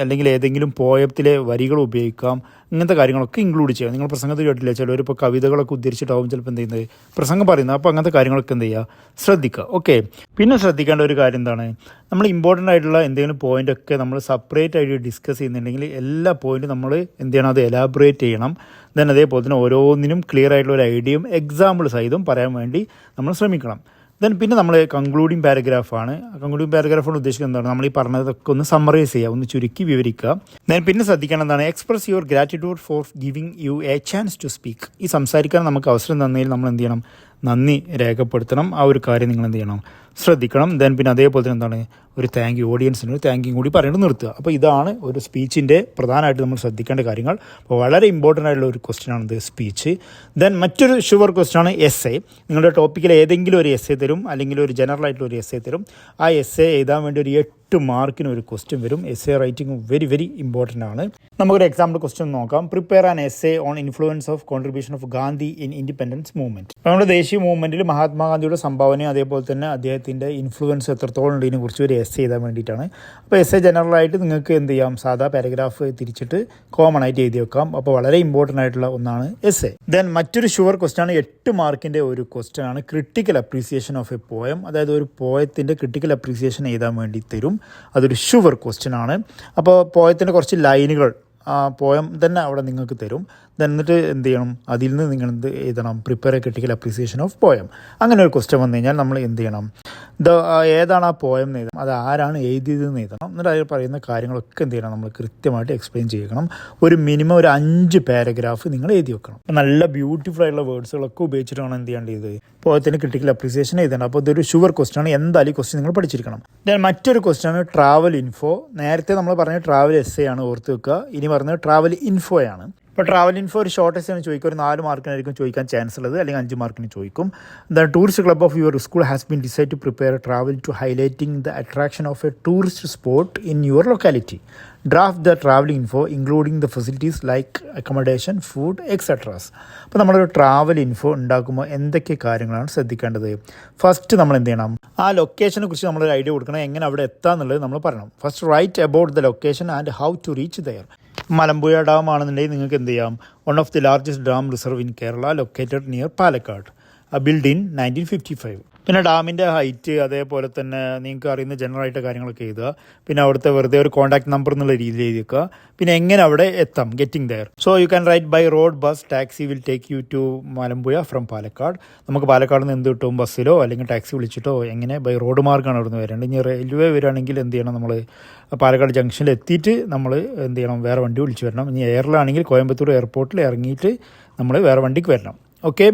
അല്ലെങ്കിൽ ഏതെങ്കിലും പോയത്തിലെ വരികൾ ഉപയോഗിക്കാം. ഇങ്ങനത്തെ കാര്യങ്ങളൊക്കെ ഇൻക്ലൂഡ് ചെയ്യാം. നിങ്ങൾ പ്രസംഗത്തിൽ കേട്ടില്ല? ചിലവർ ഇപ്പോൾ കവിതകളൊക്കെ ഉദ്ധരിച്ചിട്ടാവും ചിലപ്പോൾ എന്ത് ചെയ്യുന്നത്? പ്രസംഗം പറയുന്നത്. അപ്പോൾ അങ്ങനത്തെ കാര്യങ്ങളൊക്കെ എന്ത് ചെയ്യുക ശ്രദ്ധിക്കുക. ഓക്കെ പിന്നെ ശ്രദ്ധിക്കേണ്ട ഒരു കാര്യം എന്താണ്? നമ്മൾ ഇമ്പോർട്ടന്റ് ആയിട്ടുള്ള എന്തെങ്കിലും പോയിന്റ് ഒക്കെ നമ്മൾ സെപ്പറേറ്റ് ആയിട്ട് ഡിസ്കസ് ചെയ്യുന്നുണ്ടെങ്കിൽ എല്ലാ പോയിന്റും നമ്മൾ എന്ത് ചെയ്യണം? അത് എലാബറേറ്റ് ചെയ്യണം. ദെൻ അതേപോലെ തന്നെ ഓരോന്നിനും ക്ലിയർ ആയിട്ടുള്ള ഒരു ഐഡിയയും എക്സാമ്പിൾ സഹിതം പറയാൻ വേണ്ടി നമ്മൾ ശ്രമിക്കണം. ദെൻ പിന്നെ നമ്മൾ കൺക്ലൂഡിങ് പാരഗ്രാഫാണ് കൺക്ലൂഡിങ് പാരഗ്രാഫോട് ഉദ്ദേശിക്കുന്നത് എന്താണ്? നമ്മൾ ഈ പറഞ്ഞതൊക്കെ ഒന്ന് സമ്മറൈസ് ചെയ്യുക ഒന്ന് ചുരുക്കി വിവരിക്കുക. ദെൻ പിന്നെ ശ്രദ്ധിക്കണം എന്താണ്? Express your gratitude for giving you a chance to speak ഈ സംസാരിക്കാൻ നമുക്ക് അവസരം തന്നതിൽ നമ്മൾ എന്ത് ചെയ്യണം? നന്ദി രേഖപ്പെടുത്തണം. ആ ഒരു കാര്യം നിങ്ങൾ എന്ത് ചെയ്യണം? ശ്രദ്ധിക്കണം. ദെൻ പിന്നെ അതേപോലെ തന്നെ എന്താണ്? ഒരു താങ്ക് യു ഓഡിയൻസിന് ഒരു താങ്ക് യു കൂടി പറയുന്നത് നിർത്തുക. അപ്പോൾ ഇതാണ് ഒരു സ്പീച്ചിന്റെ പ്രധാനമായിട്ട് നമ്മൾ ശ്രദ്ധിക്കേണ്ട കാര്യങ്ങൾ. അപ്പോൾ വളരെ ഇമ്പോർട്ടന്റ് ആയിട്ടുള്ള ഒരു ക്വസ്റ്റ്യൻ ആണ് ഇത് സ്പീച്ച് ദെൻ മറ്റൊരു ഷുവർ ക്വസ്റ്റ്യൻ ആണ് എസ് എ നിങ്ങളുടെ ടോപ്പിക്കിൽ ഏതെങ്കിലും ഒരു എസ് എ തരും അല്ലെങ്കിൽ ഒരു ജനറൽ ആയിട്ടുള്ള ഒരു എസ് എ തരും. ആ എസ് എ എഴുതാൻ വേണ്ടി ഒരു എട്ട് മാർക്കിന് ഒരു ക്വസ്റ്റ്യൻ വരും. Essay writing very very important ആണ്. നമുക്കൊരു എക്സാമ്പിൾ ക്വസ്റ്റ്യൻ നോക്കാം. Prepare an essay on influence of contribution of Gandhi in independence movement നമ്മുടെ ദേശീയ മൂവ്മെന്റിൽ മഹാത്മാഗാന്ധിയുടെ സംഭാവനയും അതേപോലെ തന്നെ അദ്ദേഹത്തിന്റെ ഇൻഫ്ലുവൻസ് എത്രത്തോളം ഉണ്ട് ഇതിനെക്കുറിച്ച് ഒരു എസ് എഴുതാൻ വേണ്ടിയിട്ടാണ്. അപ്പോൾ എസ് എ ജനറലായിട്ട് നിങ്ങൾക്ക് എന്ത് ചെയ്യാം? സാധാ പാരഗ്രാഫ് തിരിച്ചിട്ട് കോമൺ ആയിട്ട് എഴുതി വെക്കാം. അപ്പോൾ വളരെ ഇമ്പോർട്ടന്റ് ആയിട്ടുള്ള ഒന്നാണ് എസ് എ. ദെൻ മറ്റൊരു ഷുവർ ക്വസ്റ്റ്യൻ ആണ് എട്ട് മാർക്കിന്റെ ഒരു ക്വസ്റ്റ്യൻ ആണ് critical appreciation of a poem അതായത് ഒരു പോയത്തിന്റെ ക്രിട്ടിക്കൽ അപ്രീസിയേഷൻ എഴുതാൻ വേണ്ടി തരും. അതൊരു ഷുവർ ക്വസ്റ്റ്യൻ ആണ്. അപ്പോൾ പോയത്തിന്റെ കുറച്ച് ലൈനുകൾ പോയം തന്നെ അവിടെ നിങ്ങൾക്ക് തരും. Then എന്നിട്ട് എന്ത് ചെയ്യണം? അതിൽ നിന്ന് നിങ്ങൾ എന്ത് എഴുതണം? Prepare a critical appreciation of poem അങ്ങനെ ഒരു ക്വസ്റ്റ്യൻ വന്നു കഴിഞ്ഞാൽ നമ്മൾ എന്ത് ചെയ്യണം? ദ ഏതാണ് ആ പോയം എന്ന് എഴുതണം? അത് ആരാണ് എഴുതിയതെന്ന് എഴുതണം? എന്നിട്ട് അതിൽ പറയുന്ന കാര്യങ്ങളൊക്കെ എന്ത് ചെയ്യണം? നമ്മൾ കൃത്യമായിട്ട് എക്സ്പ്ലെയിൻ ചെയ്യണം. ഒരു മിനിമം ഒരു അഞ്ച് പാരഗ്രാഫ് നിങ്ങൾ എഴുതി വെക്കണം. നല്ല ബ്യൂട്ടിഫുൾ ആയിട്ടുള്ള വേർഡ്സുകളൊക്കെ ഉപയോഗിച്ചിട്ടാണ് എന്ത് ചെയ്യേണ്ടത് പോയത്തിന് ക്രിട്ടിക്കൽ അപ്രീസിയേഷൻ എഴുതണം. അപ്പോൾ ഇതൊരു ഷുവർ ക്വസ്റ്റ്യൻ ആണ്. എന്തായാലും ക്വസ്റ്റ്യൻ നിങ്ങൾ പഠിച്ചിരിക്കണം. ദെൻ മറ്റൊരു ക്വസ്റ്റ്യൻ ആണ് ട്രാവൽ ഇൻഫോ നേരത്തെ നമ്മൾ പറഞ്ഞ ട്രാവൽ എസ് ആണ് ഓർത്ത് വെക്കുക. ഇനി പറഞ്ഞത് ട്രാവൽ ഇൻഫോയാണ് ഇപ്പോൾ ട്രാവൽ ഇൻഫോ ഒരു ഷോർട്ട് എസ് ആണ് ചോദിക്കുക. ഒരു നാല് മാർക്കിനായിരിക്കും ചോദിക്കാൻ ചാൻസ് ഉള്ളത്. അല്ലെങ്കിൽ അഞ്ച് മാർക്കിന് ചോദിക്കും. The tourist club of your school has been decide to prepare travel to highlighting the attraction of a tourist spot in your locality draft the travel info including the facilities like accommodation food etceteras അപ്പോൾ നമ്മളൊരു travel info ഉണ്ടാക്കുമ്പോൾ എന്തൊക്കെ കാര്യങ്ങളാണ് ശ്രദ്ധിക്കേണ്ടത്? First നമ്മൾ എന്ത് ചെയ്യണം? ആ ലൊക്കേഷനെ കുറിച്ച് നമ്മളൊരു ഐഡിയ കൊടുക്കണം. എങ്ങനെ അവിടെ എത്താന്നുള്ളത് നമ്മൾ പറയണം. First write about the location and how to reach there Malampuzha dam ആണെന്നുണ്ടെങ്കിൽ നിങ്ങൾക്ക് എന്ത് ചെയ്യാം? One of the largest dam reserve in Kerala located near Palakkad build in nineteen fifty five പിന്നെ ഡാമിന്റെ ഹൈറ്റ് അതേപോലെ തന്നെ നിങ്ങൾക്ക് അറിയുന്ന ജനറൽ ആയിട്ട് കാര്യങ്ങളൊക്കെ എഴുതുക. പിന്നെ അവിടുത്തെ വെറുതെ ഒരു കോൺടാക്ട് നമ്പർ എന്നുള്ള രീതിയിൽ എഴുതി വെക്കുക പിന്നെ എങ്ങനെ അവിടെ എത്താം? Getting there so you can write by road bus taxi will take you to Malampuzha from Palakkad നമുക്ക് പാലക്കാട് നിന്ന് എന്ത് കിട്ടും? ബസ്സിലോ അല്ലെങ്കിൽ ടാക്സി വിളിച്ചിട്ടോ? എങ്ങനെ? ബൈ റോഡ് മാർഗമാണ് അവിടെ നിന്ന് വരേണ്ടത്. ഇനി റെയിൽവേ വരികയാണെങ്കിൽ എന്ത് ചെയ്യണം നമ്മൾ പാലക്കാട് ജംഗ്ഷനിൽ എത്തിയിട്ട് നമ്മൾ എന്ത് ചെയ്യണം വേറെ വണ്ടി വിളിച്ച് വരണം. ഇനി എയറിലാണെങ്കിൽ കോയമ്പത്തൂർ എയർപോർട്ടിൽ ഇറങ്ങിയിട്ട് നമ്മൾ വേറെ വണ്ടിക്ക് വരണം. ഓക്കെ?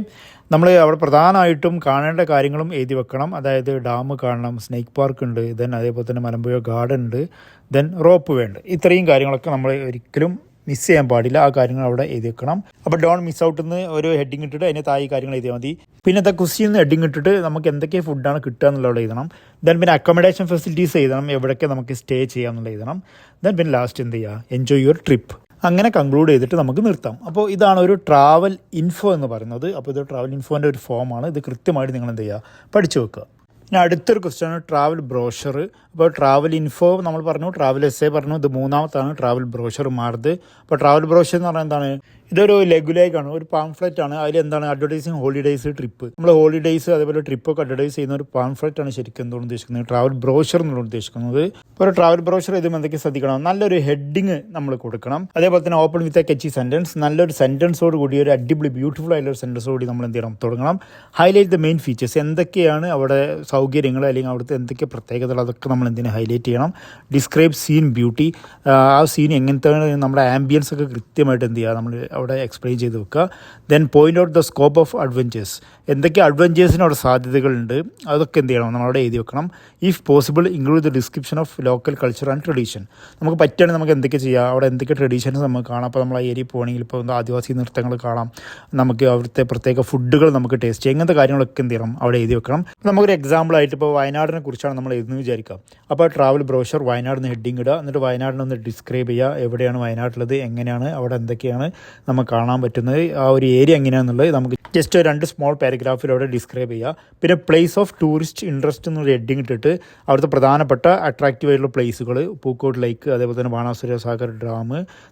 നമ്മൾ അവിടെ പ്രധാനമായിട്ടും കാണേണ്ട കാര്യങ്ങളും എഴുതി വെക്കണം. അതായത് ഡാം കാണണം സ്നേക്ക് പാർക്ക് ഉണ്ട് ദെൻ അതേപോലെ തന്നെ മലമ്പുഴ ഗാർഡൻ ഉണ്ട് ദെൻ റോപ്പ് വേണ്ട ഇത്രയും കാര്യങ്ങളൊക്കെ നമ്മൾ ഒരിക്കലും മിസ് ചെയ്യാൻ പാടില്ല. ആ കാര്യങ്ങൾ അവിടെ എഴുതി വെക്കണം. അപ്പോൾ ഡോൺ മിസ് ഔട്ട് എന്ന് ഒരു ഹെഡിങ് ഇട്ടിട്ട് അതിന് താഴെ കാര്യങ്ങൾ എഴുതിയാൽ മതി. പിന്നെ ദ കുസിയിൽ നിന്ന് ഹെഡിങ് ഇട്ടിട്ട് നമുക്ക് എന്തൊക്കെ ഫുഡാണ് കിട്ടുക എന്നുള്ളത് എഴുതണം. ദെൻ പിന്നെ അക്കോമഡേഷൻ ഫെസിലിറ്റീസ് എഴുതണം. എവിടെയൊക്കെ നമുക്ക് സ്റ്റേ ചെയ്യാം എന്നുള്ളത് എഴുതണം. ദെൻ പിന്നെ ലാസ്റ്റ് എന്ത് ചെയ്യുക എൻജോയ് യുവർ ട്രിപ്പ് അങ്ങനെ കൺക്ലൂഡ് ചെയ്തിട്ട് നമുക്ക് നിർത്താം. അപ്പോൾ ഇതാണ് ഒരു ട്രാവൽ ഇൻഫോ എന്ന് പറയുന്നത്. അപ്പോൾ ഇത് ട്രാവൽ ഇൻഫോന്റെ ഒരു ഫോമാണ് ഇത് കൃത്യമായിട്ട് നിങ്ങൾ എന്ത് ചെയ്യുക? പഠിച്ചു വെക്കുക. ഇനി അടുത്തൊരു ക്വസ്റ്റ്യാണ് ട്രാവൽ ബ്രോഷർ അപ്പോൾ ട്രാവൽ ഇൻഫോ നമ്മൾ പറഞ്ഞു ട്രാവൽ എസ് എ പറഞ്ഞു ഇത് മൂന്നാമത്താണ് ട്രാവൽ ബ്രോഷർ മാറുന്നത് അപ്പോൾ ട്രാവൽ ബ്രോഷർ എന്ന് പറഞ്ഞാൽ എന്താണ്? ഇതൊരു ലെഗുലേക്കാണ് ഒരു പാംഫ്ലെറ്റ് ആണ്. അതിൽ എന്താണ്? അഡ്വർടൈസിങ് ഹോളിഡേയ്സ് ട്രിപ്പ് നമ്മൾ ഹോളിഡേയ്സ് അതേപോലെ ട്രിപ്പൊക്കെ അഡ്വർടൈസ് ചെയ്യുന്ന ഒരു പാംഫ്ലെറ്റ് ആണ് ശരിക്കും എന്തുകൊണ്ട് ഉദ്ദേശിക്കുന്നത്? ട്രാവൽ ബ്രോഷർ എന്നുള്ള ഉദ്ദേശിക്കുന്നത്. ഒരു ട്രാവൽ ബ്രോഷർ ഇതും എന്തൊക്കെ ശ്രദ്ധിക്കണം? നല്ലൊരു ഹെഡിങ് നമ്മൾ കൊടുക്കണം. അതേപോലെ തന്നെ open with a catchy sentence നല്ലൊരു സെന്റൻസോട് കൂടി ഒരു അടിപൊളി ബ്യൂട്ടിഫുൾ ആയിട്ടുള്ള ഒരു സെന്റൻസോട് കൂടി നമ്മൾ എന്ത് ചെയ്യണം? തുടങ്ങണം. ഹൈലൈറ്റ് ദ മെയിൻ ഫീച്ചേഴ്സ് എന്തൊക്കെയാണ് അവിടെ സൗകര്യങ്ങൾ? അല്ലെങ്കിൽ അവിടുത്തെ എന്തൊക്കെ പ്രത്യേകതകൾ? അതൊക്കെ നമ്മൾ എന്തിനു ഹൈലൈറ്റ് ചെയ്യണം. ഡിസ്ക്രൈബ് സീൻ ബ്യൂട്ടി ആ സീൻ എങ്ങനത്തെ നമ്മുടെ ആംബിയൻസ് ഒക്കെ കൃത്യമായിട്ട് എന്ത് ചെയ്യുക? നമ്മൾ അവിടെ എക്സ്പ്ലെയിൻ ചെയ്ത് വെക്കുക. Then point out the scope of adventures എന്തൊക്കെ അഡ്വഞ്ചേഴ്സിന് അവിടെ സാധ്യതകളുണ്ട്? അതൊക്കെ എന്ത് ചെയ്യണം? നമ്മൾ അവിടെ എഴുതി വെക്കണം. If possible include the description of local culture and tradition നമുക്ക് പറ്റുകയാണെങ്കിൽ നമുക്ക് എന്തൊക്കെ ചെയ്യാം? അവിടെ എന്തൊക്കെ ട്രഡീഷൻസ് നമുക്ക് കാണാം? അപ്പോൾ നമ്മൾ ആ ഏരിയ പോകണമെങ്കിൽ ഇപ്പോൾ ആദിവാസി നൃത്തങ്ങൾ കാണാം. നമുക്ക് അവിടുത്തെ പ്രത്യേക ഫുഡുകൾ നമുക്ക് ടേസ്റ്റ് ചെയ്യാം. ഇങ്ങനത്തെ കാര്യങ്ങളൊക്കെ എന്ത് ചെയ്യണം? അവിടെ എഴുതി വെക്കണം. നമുക്കൊരു എക്സാമ്പിൾ ആയിട്ട് ഇപ്പോൾ വയനാടിനെ കുറിച്ചാണ് നമ്മൾ എഴുതുന്നത് വിചാരിക്കാം അപ്പോൾ ട്രാവൽ ബ്രോഷർ വയനാടിന് ഹെഡിങ് ഇടുക. എന്നിട്ട് വയനാടിനെ ഒന്ന് ഡിസ്ക്രൈബ് ചെയ്യുക. എവിടെയാണ് വയനാട്ടിലുള്ളത്? എങ്ങനെയാണ്? അവിടെ എന്തൊക്കെയാണ് നമുക്ക് കാണാൻ പറ്റുന്നത്? ആ ഒരു ഏരിയ എങ്ങനെയാണെന്നുള്ളത് നമുക്ക് ജസ്റ്റ് രണ്ട് സ്മോൾ പാരഗ്രാഫിൽ അവിടെ ഡിസ്ക്രൈബ് ചെയ്യുക. പിന്നെ പ്ലേസ് ഓഫ് ടൂറിസ്റ്റ് ഇൻട്രസ്റ്റ് എന്നൊരു ഹെഡിങ് ഇട്ടിട്ട് അവിടുത്തെ പ്രധാനപ്പെട്ട അട്രാക്റ്റീവ് ആയിട്ടുള്ള പ്ലേസുകൾ പൂക്കോട് ലേക്ക് അതേപോലെ തന്നെ Banasura Sagar dam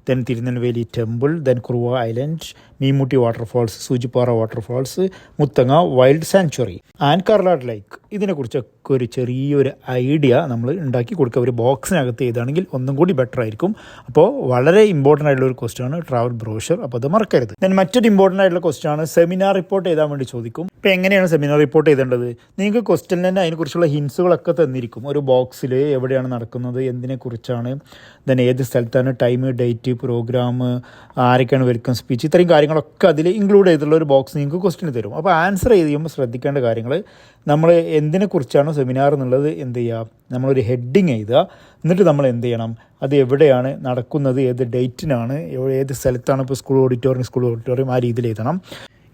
then Tirunelveli temple then Kuruva island Meenmutty waterfalls Soochipara waterfalls Muthanga wild sanctuary and Karlad lake ഇതിനെക്കുറിച്ചൊക്കെ ഒരു ചെറിയൊരു ഐഡിയ നമ്മൾ ഉണ്ടാക്കി കൊടുക്കുക. ഒരു ബോക്സിനകത്ത് ചെയ്താണെങ്കിൽ ഒന്നും കൂടി ബെറ്റർ ആയിരിക്കും. അപ്പോൾ വളരെ ഇമ്പോർട്ടന്റ് ആയിട്ടുള്ള ഒരു ക്വസ്റ്റ്യൻ ആണ് ട്രാവൽ ബ്രോഷർ അപ്പോൾ അത് മറക്കരുത്. ദെൻ മറ്റൊരു ഇമ്പോർട്ടന്റ് ആയിട്ടുള്ള ക്വസ്റ്റ്യൻ ആണ് സെമിനാർ റിപ്പോർട്ട് എഴുതാൻ വേണ്ടി ചോദിക്കും. ഇപ്പോൾ എങ്ങനെയാണ് സെമിനാർ റിപ്പോർട്ട് ചെയ്തേണ്ടത് നിങ്ങൾക്ക് ക്വസ്റ്റ്യൻ തന്നെ അതിനെക്കുറിച്ചുള്ള ഹിൻസുകളൊക്കെ തന്നിരിക്കും. ഒരു ബോക്സിൽ എവിടെയാണ് നടക്കുന്നത് എന്തിനെക്കുറിച്ചാണ് ദെൻ ഏത് സ്ഥലത്താണ് ടൈം ഡേറ്റ് പ്രോഗ്രാം ആരൊക്കെയാണ് വെൽക്കം സ്പീച്ച് ഇത്രയും കാര്യങ്ങളൊക്കെ അതിൽ ഇൻക്ലൂഡ് ചെയ്തിട്ടുള്ള ഒരു ബോക്സ് നിങ്ങൾക്ക് ക്വസ്റ്റ്യൻ തരും. അപ്പോൾ ആൻസർ ചെയ്യുമ്പോൾ ശ്രദ്ധിക്കേണ്ട കാര്യങ്ങൾ നമ്മൾ എന്തിനെക്കുറിച്ചാണ് സെമിനാർ എന്നുള്ളത് എന്ത് ചെയ്യുക? നമ്മളൊരു ഹെഡിങ് എഴുതുക. എന്നിട്ട് നമ്മൾ എന്ത് ചെയ്യണം? അത് എവിടെയാണ് നടക്കുന്നത്? ഏത് ഡേറ്റിനാണ് ഏത് സ്ഥലത്താണ് ഇപ്പോൾ സ്കൂൾ ഓഡിറ്റോറിയം സ്കൂൾ ഓഡിറ്റോറിയം ആ രീതിയിൽ എഴുതണം.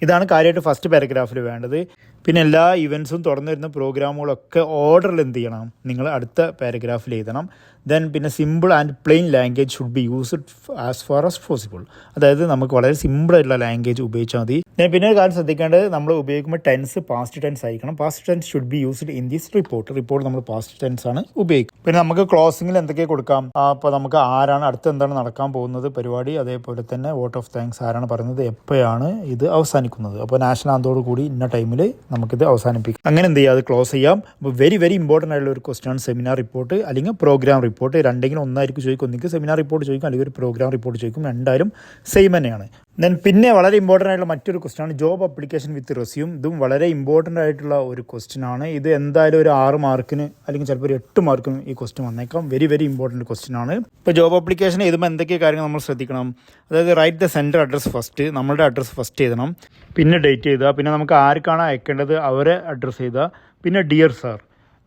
ഇതാണ് കാര്യമായിട്ട് ഫസ്റ്റ് പാരഗ്രാഫിൽ വേണ്ടത്. പിന്നെ എല്ലാ ഇവൻസും തുറന്നു വരുന്ന പ്രോഗ്രാമുകളൊക്കെ ഓർഡറിൽ എന്ത് ചെയ്യണം? നിങ്ങൾ അടുത്ത പാരഗ്രാഫിൽ എഴുതണം. ദെൻ പിന്നെ simple and plain language should be used as far as possible അതായത് നമുക്ക് വളരെ സിമ്പിൾ ആയിട്ടുള്ള ലാംഗ്വേജ് ഉപയോഗിച്ചാൽ മതി. ഞാൻ പിന്നെ ഒരു കാര്യം ശ്രദ്ധിക്കേണ്ടത് നമ്മൾ ഉപയോഗിക്കുമ്പോൾ ടെൻസ് പാസ്റ്റ് ടെൻസ് ആയിരിക്കണം. Past tense should be used in this report report നമ്മൾ പാസ്റ്റ് ടെൻസ് ആണ് ഉപയോഗിക്കുക. പിന്നെ നമുക്ക് ക്ലോസിംഗിൽ എന്തൊക്കെ കൊടുക്കാം? അപ്പോൾ നമുക്ക് ആരാണ് അടുത്ത് എന്താണ് നടക്കാൻ പോകുന്നത് പരിപാടി? അതേപോലെ തന്നെ വോട്ട് ഓഫ് താങ്ക്സ് ആരാണ് പറയുന്നത് എപ്പോഴാണ് ഇത് അവസാനിക്കുന്നത്? അപ്പോൾ നാഷണൽ ആന്തോട് കൂടി ഇന്ന ടൈമിൽ നമുക്കിത് അവസാനിപ്പിക്കാം. അങ്ങനെ എന്ത് ചെയ്യുക അത് ക്ലോസ് ചെയ്യാം. അപ്പോൾ വെരി വെരി ഇമ്പോർട്ടന്റ് ആയിട്ടുള്ള ഒരു ക്വസ്റ്റാണ് സെമിനാർ റിപ്പോർട്ട് അല്ലെങ്കിൽ പ്രോഗ്രാം റിപ്പോർട്ട് രണ്ടെങ്കിലും ഒന്നായിരിക്കും ചോദിക്കും. ഒന്നിക്ക് സെമിനാർ റിപ്പോർട്ട് ചോദിക്കും. അല്ലെങ്കിൽ ഒരു പ്രോഗ്രാം റിപ്പോർട്ട് ചോദിക്കും. രണ്ടായാലും സെയിം തന്നെയാണ്. ദെൻ പിന്നെ വളരെ ഇമ്പോർട്ടന്റ് ആയിട്ടുള്ള മറ്റൊരു ക്വസ്റ്റ്യൻ ആണ്. ജോബ് അപ്ലിക്കേഷൻ വിത്ത് റെസ്യൂം ഇതും വളരെ ഇമ്പോർട്ടന്റ് ആയിട്ടുള്ള ഒരു ക്വസ്റ്റ്യൻ ആണ്. ഇത് എന്തായാലും ഒരു ആറ് മാർക്കിന് അല്ലെങ്കിൽ ചിലപ്പോൾ ഒരു എട്ട് മാർക്കിന് ഈ ക്വസ്റ്റ്യൻ വന്നേക്കാം. വെരി വെരി ഇമ്പോർട്ടന്റ് ക്വസ്റ്റ്യൻ ആണ്. ഇപ്പോൾ ജോബ് അപ്ലിക്കേഷൻ എഴുതുമ്പോൾ എന്തൊക്കെ കാര്യങ്ങൾ നമ്മൾ ശ്രദ്ധിക്കണം? അതായത് write the centre address first നമ്മളുടെ അഡ്രസ്സ് ഫസ്റ്റ് എഴുതണം. പിന്നെ ഡേറ്റ് ചെയ്തുക പിന്നെ നമുക്ക് ആർക്കാണ് അയക്കേണ്ടത്? അവരെ അഡ്രസ്സ് എഴുതുക. പിന്നെ ഡിയർ സാർ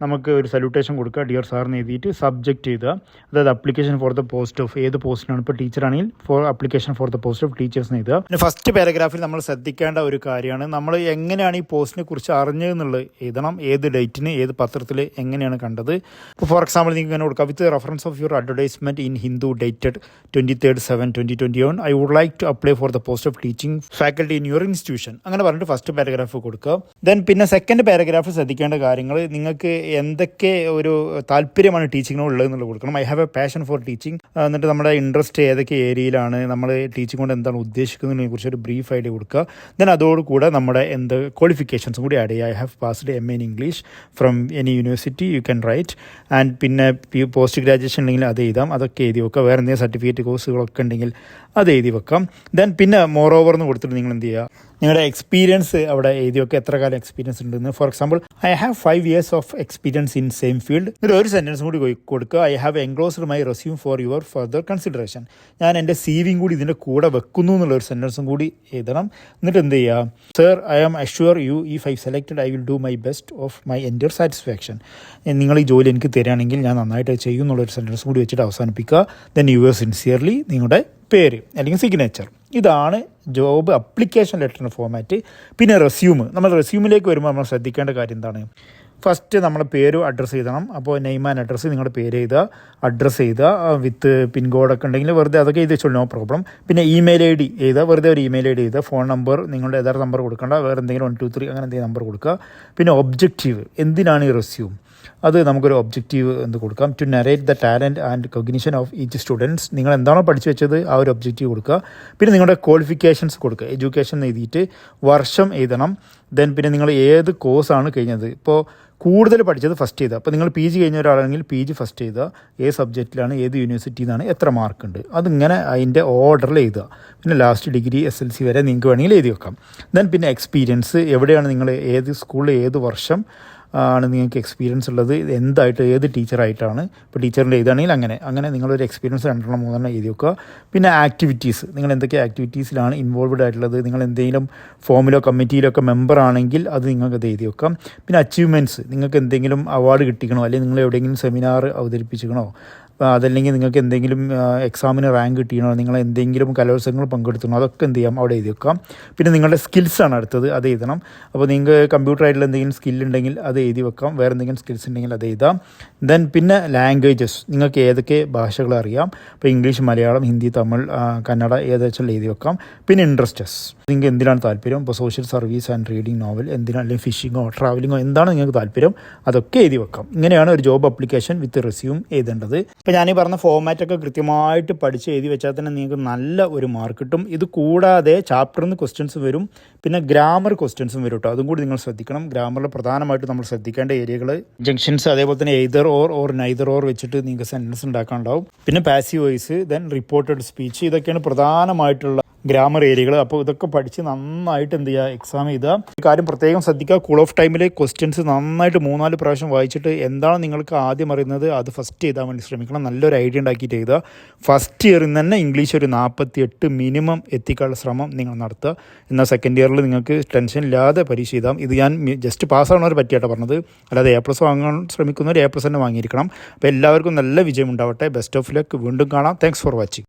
നമുക്ക് ഒരു സല്യൂട്ടേഷൻ കൊടുക്കുക. ഡിയർ സാറിന് എഴുതിയിട്ട് സബ്ജക്റ്റ് ചെയ്യുക അതായത് application for the post of ഏത് പോസ്റ്റിനാണ് ഇപ്പോൾ ടീച്ചറാണെങ്കിൽ for application for the post of ടീച്ചേഴ്സിന് എഴുതുക. പിന്നെ ഫസ്റ്റ് പാരഗ്രാഫിൽ നമ്മൾ ശ്രദ്ധിക്കേണ്ട ഒരു കാര്യമാണ്. നമ്മൾ എങ്ങനെയാണ് ഈ പോസ്റ്റിനെ കുറിച്ച് അറിഞ്ഞതെന്നുള്ളത് എഴുതണം. ഏത് ഡേറ്റിന് ഏത് പത്രത്തിൽ എങ്ങനെയാണ് കണ്ടത്. ഇപ്പോൾ ഫോർ എക്സാമ്പിൾ നിങ്ങൾക്ക് ഇങ്ങനെ കൊടുക്കാം. With reference of your advertisement in Hindu dated twenty third seven twenty twenty one I would like to apply for the post of teaching faculty in your institution അങ്ങനെ പറഞ്ഞിട്ട് ഫസ്റ്റ് പാരഗ്രാഫ് കൊടുക്കുക. Then പിന്നെ second paragraph ശ്രദ്ധിക്കേണ്ട കാര്യങ്ങൾ. നിങ്ങൾക്ക് എന്തൊക്കെ ഒരു താല്പര്യമാണ് ടീച്ചിങ്ങിനോട് ഉള്ളതെന്നുള്ളത് കൊടുക്കണം. I have a passion for teaching എന്നിട്ട് നമ്മുടെ ഇൻട്രസ്റ്റ് ഏതൊക്കെ ഏരിയയിലാണ് നമ്മൾ ടീച്ചിങ് കൊണ്ട് എന്താണ് ഉദ്ദേശിക്കുന്നതിനെ കുറിച്ച് ഒരു ബ്രീഫ് ഐഡിയ കൊടുക്കുക. ദെൻ അതോടുകൂടെ നമ്മുടെ എന്ത് ക്വാളിഫിക്കേഷൻസും കൂടി ആഡ് ചെയ്യുക. I have passed M A in English from any university you can write and പിന്നെ പോസ്റ്റ് ഗ്രാജുവേഷൻ ഉണ്ടെങ്കിൽ അത് എഴുതാം. അതൊക്കെ എഴുതി വെക്കുക. വേറെ എന്തെങ്കിലും സർട്ടിഫിക്കറ്റ് കോഴ്സുകളൊക്കെ ഉണ്ടെങ്കിൽ അത് എഴുതി വെക്കാം. ദെൻ പിന്നെ മോർ ഓവർ എന്ന് കൊടുത്തിട്ട് നിങ്ങൾ എന്ത് ചെയ്യുക? നിങ്ങളുടെ എക്സ്പീരിയൻസ് അവിടെ എഴുതിയൊക്കെ എത്ര കാലം എക്സ്പീരിയൻസ് ഉണ്ടെന്ന്. For example I have five years of experience in same field എന്നിട്ട് ഒരു സെന്റൻസും കൂടി കൊടുക്കുക. I have enclosed my resume for your further consideration ഞാൻ എന്റെ സി കൂടി ഇതിന്റെ കൂടെ വെക്കുന്നു എന്നുള്ള ഒരു സെന്റൻസും കൂടി എഴുതണം. എന്നിട്ട് എന്ത് ചെയ്യുക sir I am assure you if I selected I will do my best of my എന്റെ സാറ്റിസ്ഫാക്ഷൻ നിങ്ങൾ ഈ ജോലി എനിക്ക് തരാണെങ്കിൽ ഞാൻ നന്നായിട്ട് ചെയ്യും എന്നുള്ളൊരു സെന്റൻസ് കൂടി വെച്ചിട്ട് അവസാനിപ്പിക്കുക. ദെൻ യു ആർ സിൻസിയർലി നിങ്ങളുടെ പേര് അല്ലെങ്കിൽ സിഗ്നേച്ചർ ഇതാണ് ജോബ് അപ്ലിക്കേഷൻ ലെറ്ററിന്റെ ഫോമാറ്റ് പിന്നെ റെസ്യൂം നമ്മൾ റെസ്യൂമിലേക്ക് വരുമ്പോൾ നമ്മൾ ശ്രദ്ധിക്കേണ്ട കാര്യം എന്താണ്? ഫസ്റ്റ് നമ്മളെ പേരും അഡ്രസ്സ് എഴുതണം. അപ്പോൾ നെയിം ആൻഡ് അഡ്രസ്സ് നിങ്ങളുടെ പേര് എഴുതുക അഡ്രസ്സ് എഴുതുക വിത്ത് പിൻ പിൻകോഡൊക്കെ ഉണ്ടെങ്കിൽ വെറുതെ അതൊക്കെ എഴുതി വെച്ചോളൂ നോ പ്രോബ്ലം പിന്നെ ഇമെയിൽ ഐ ഡി എഴുതുക വെറുതെ ഒരു ഇമെയിൽ ഐ ഡി എഴുതുക ഫോൺ നമ്പർ നിങ്ങളുടെ യഥാർത്ഥ നമ്പർ കൊടുക്കേണ്ട വേറെ എന്തെങ്കിലും വൺ ടു ത്രീ അങ്ങനെ എന്തെങ്കിലും നമ്പർ കൊടുക്കുക. പിന്നെ ഒബ്ജക്റ്റീവ് എന്തിനാണ് ഈ റെസ്യൂം അത് നമുക്കൊരു ഒബ്ജക്റ്റീവ് എന്ത് കൊടുക്കാം? To narrate the talent and cognition of each students നിങ്ങൾ എന്താണോ പഠിച്ചു വെച്ചത് ആ ഒരു ഒബ്ജക്റ്റീവ് കൊടുക്കുക. പിന്നെ നിങ്ങളുടെ ക്വാളിഫിക്കേഷൻസ് കൊടുക്കുക. എഡ്യൂക്കേഷൻ എഴുതിയിട്ട് വർഷം എഴുതണം. ദെൻ പിന്നെ നിങ്ങൾ ഏത് കോഴ്സാണ് കഴിഞ്ഞത്? ഇപ്പോൾ കൂടുതൽ പഠിച്ചത് ഫസ്റ്റ് ചെയ്താൽ അപ്പോൾ നിങ്ങൾ പി ജി കഴിഞ്ഞ ഒരാളാണെങ്കിൽ പി ജി ഫസ്റ്റ് ചെയ്താൽ ഏത് സബ്ജക്റ്റിലാണ് ഏത് യൂണിവേഴ്സിറ്റിയിൽ നിന്നാണ് എത്ര മാർക്ക് ഉണ്ട്. അതിങ്ങനെ അതിന്റെ ഓർഡറിൽ എഴുതുക. പിന്നെ last degree S L C വരെ നിങ്ങൾക്ക് വേണമെങ്കിൽ എഴുതി വെക്കാം. ദെൻ പിന്നെ എക്സ്പീരിയൻസ് എവിടെയാണ് നിങ്ങൾ ഏത് സ്കൂളിൽ ഏത് വർഷം ആണ് നിങ്ങൾക്ക് എക്സ്പീരിയൻസ് ഉള്ളത്. എന്തായിട്ട് ഏത് ടീച്ചറായിട്ടാണ് ഇപ്പോൾ ടീച്ചറിന്റെ എഴുതാണെങ്കിൽ അങ്ങനെ. അങ്ങനെ നിങ്ങളൊരു എക്സ്പീരിയൻസ് രണ്ടെണ്ണം മൂന്നെണ്ണം എഴുതി വെക്കുക. പിന്നെ ആക്ടിവിറ്റീസ് നിങ്ങൾ എന്തൊക്കെ ആക്ടിവിറ്റീസിലാണ് ഇൻവോൾവ്ഡ് ആയിട്ടുള്ളത്? നിങ്ങൾ എന്തെങ്കിലും ഫോമിലോ കമ്മിറ്റിയിലോ ഒക്കെ മെമ്പർ ആണെങ്കിൽ അത് നിങ്ങൾക്ക് എഴുതി വെക്കാം. പിന്നെ അച്ചീവ്മെന്റ്സ് നിങ്ങൾക്ക് എന്തെങ്കിലും അവാർഡ് കിട്ടിക്കണോ? അല്ലെങ്കിൽ നിങ്ങൾ എവിടെയെങ്കിലും സെമിനാർ അവതരിപ്പിച്ചിക്കണോ അതല്ലെങ്കിൽ നിങ്ങൾക്ക് എന്തെങ്കിലും എക്സാമിന് റാങ്ക് കിട്ടിയണോ നിങ്ങൾ എന്തെങ്കിലും കലോത്സവങ്ങൾ പങ്കെടുത്തണോ അതൊക്കെ എന്ത് ചെയ്യാം അവിടെ എഴുതി വെക്കാം. പിന്നെ നിങ്ങളുടെ സ്കിൽസാണ് അടുത്തത് അത് എഴുതണം. അപ്പോൾ നിങ്ങൾക്ക് കമ്പ്യൂട്ടർ ആയിട്ടുള്ള എന്തെങ്കിലും ഉണ്ടെങ്കിൽ അത് എഴുതി വെക്കാം വേറെ എന്തെങ്കിലും സ്കിൽസ് ഉണ്ടെങ്കിൽ അത് എഴുതാം. ദെൻ പിന്നെ ലാംഗ്വേജസ് നിങ്ങൾക്ക് ഏതൊക്കെ ഭാഷകൾ അറിയാം. ഇപ്പോൾ ഇംഗ്ലീഷ് മലയാളം ഹിന്ദി തമിഴ് കന്നഡ ഏതാച്ചാൽ എഴുതി വെക്കാം. പിന്നെ ഇൻട്രസ്റ്റസ് നിങ്ങൾക്ക് എന്തിനാണ് താല്പര്യം? ഇപ്പോൾ social service and reading novel എന്തിനാണ്? അല്ലെങ്കിൽ ഫിഷിങ്ങോ ട്രാവലിങ്ങോ എന്താണ് നിങ്ങൾക്ക് താല്പര്യം? അതൊക്കെ എഴുതി വെക്കാം. ഇങ്ങനെയാണ് ഒരു ജോബ് അപ്ലിക്കേഷൻ വിത്ത് റെസ്യൂം എഴുതേണ്ടത്. ഇപ്പോൾ ഞാൻ ഈ പറഞ്ഞ ഫോമാറ്റൊക്കെ കൃത്യമായിട്ട് പഠിച്ച് എഴുതി വെച്ചാൽ തന്നെ നിങ്ങൾക്ക് നല്ല ഒരു മാർക്ക് കിട്ടും. ഇത് കൂടാതെ ചാപ്റ്ററിൽ നിന്ന് ക്വസ്റ്റ്യൻസ് വരും പിന്നെ ഗ്രാമർ ക്വസ്റ്റ്യൻസും വരും കേട്ടോ. അതും കൂടി നിങ്ങൾ ശ്രദ്ധിക്കണം. ഗ്രാമറിൽ പ്രധാനമായിട്ട് നമ്മൾ ശ്രദ്ധിക്കേണ്ട ഏരിയകൾ ജംഗ്ഷൻസ് അതേപോലെ തന്നെ either or or neither or വെച്ചിട്ട് നിങ്ങൾക്ക് സെന്റൻസ് ഉണ്ടാക്കാനുണ്ടാവും. പിന്നെ passive voice then reported speech ഇതൊക്കെയാണ് പ്രധാനമായിട്ടുള്ള ഗ്രാമർ ഏരിയകൾ. അപ്പോൾ ഇതൊക്കെ പഠിച്ച് നന്നായിട്ട് എന്ത് ചെയ്യുക എക്സാം ചെയ്താൽ കാര്യം പ്രത്യേകം ശ്രദ്ധിക്കുക കൂൾ ഓഫ് ടൈമിലെ ക്വസ്റ്റ്യൻസ് നന്നായിട്ട് മൂന്നാൽ പ്രാവശ്യം വായിച്ചിട്ട് എന്താണ് നിങ്ങൾക്ക് ആദ്യം അറിയുന്നത് അത് ഫസ്റ്റ് ചെയ്താൽ വേണ്ടി ശ്രമിക്കണം. നല്ലൊരു ഐഡിയ ഉണ്ടാക്കിയിട്ട് ചെയ്താൽ ഫസ്റ്റ് ഇയറിൽ തന്നെ ഇംഗ്ലീഷ് ഒരു നാൽപ്പത്തി എട്ട് മിനിമം എത്തിക്കാനുള്ള ശ്രമം നിങ്ങൾ നടത്തുക. എന്നാൽ സെക്കൻഡ് ഇയറിൽ നിങ്ങൾക്ക് ടെൻഷൻ ഇല്ലാതെ പരീക്ഷ എഴുതാം ഇത് ഞാൻ ജസ്റ്റ് പാസ്സാവുന്നവർ പറ്റിയാട്ടോ പറഞ്ഞത്. അല്ലാതെ എ പ്ലസ് വാങ്ങാൻ ശ്രമിക്കുന്നവർ എ പ്ലസ് തന്നെ വാങ്ങിയിരിക്കണം. അപ്പോൾ എല്ലാവർക്കും നല്ല വിജയം ഉണ്ടാവട്ടെ ബെസ്റ്റ് ഓഫ് ലക്ക് വീണ്ടും കാണാം. Thanks for watching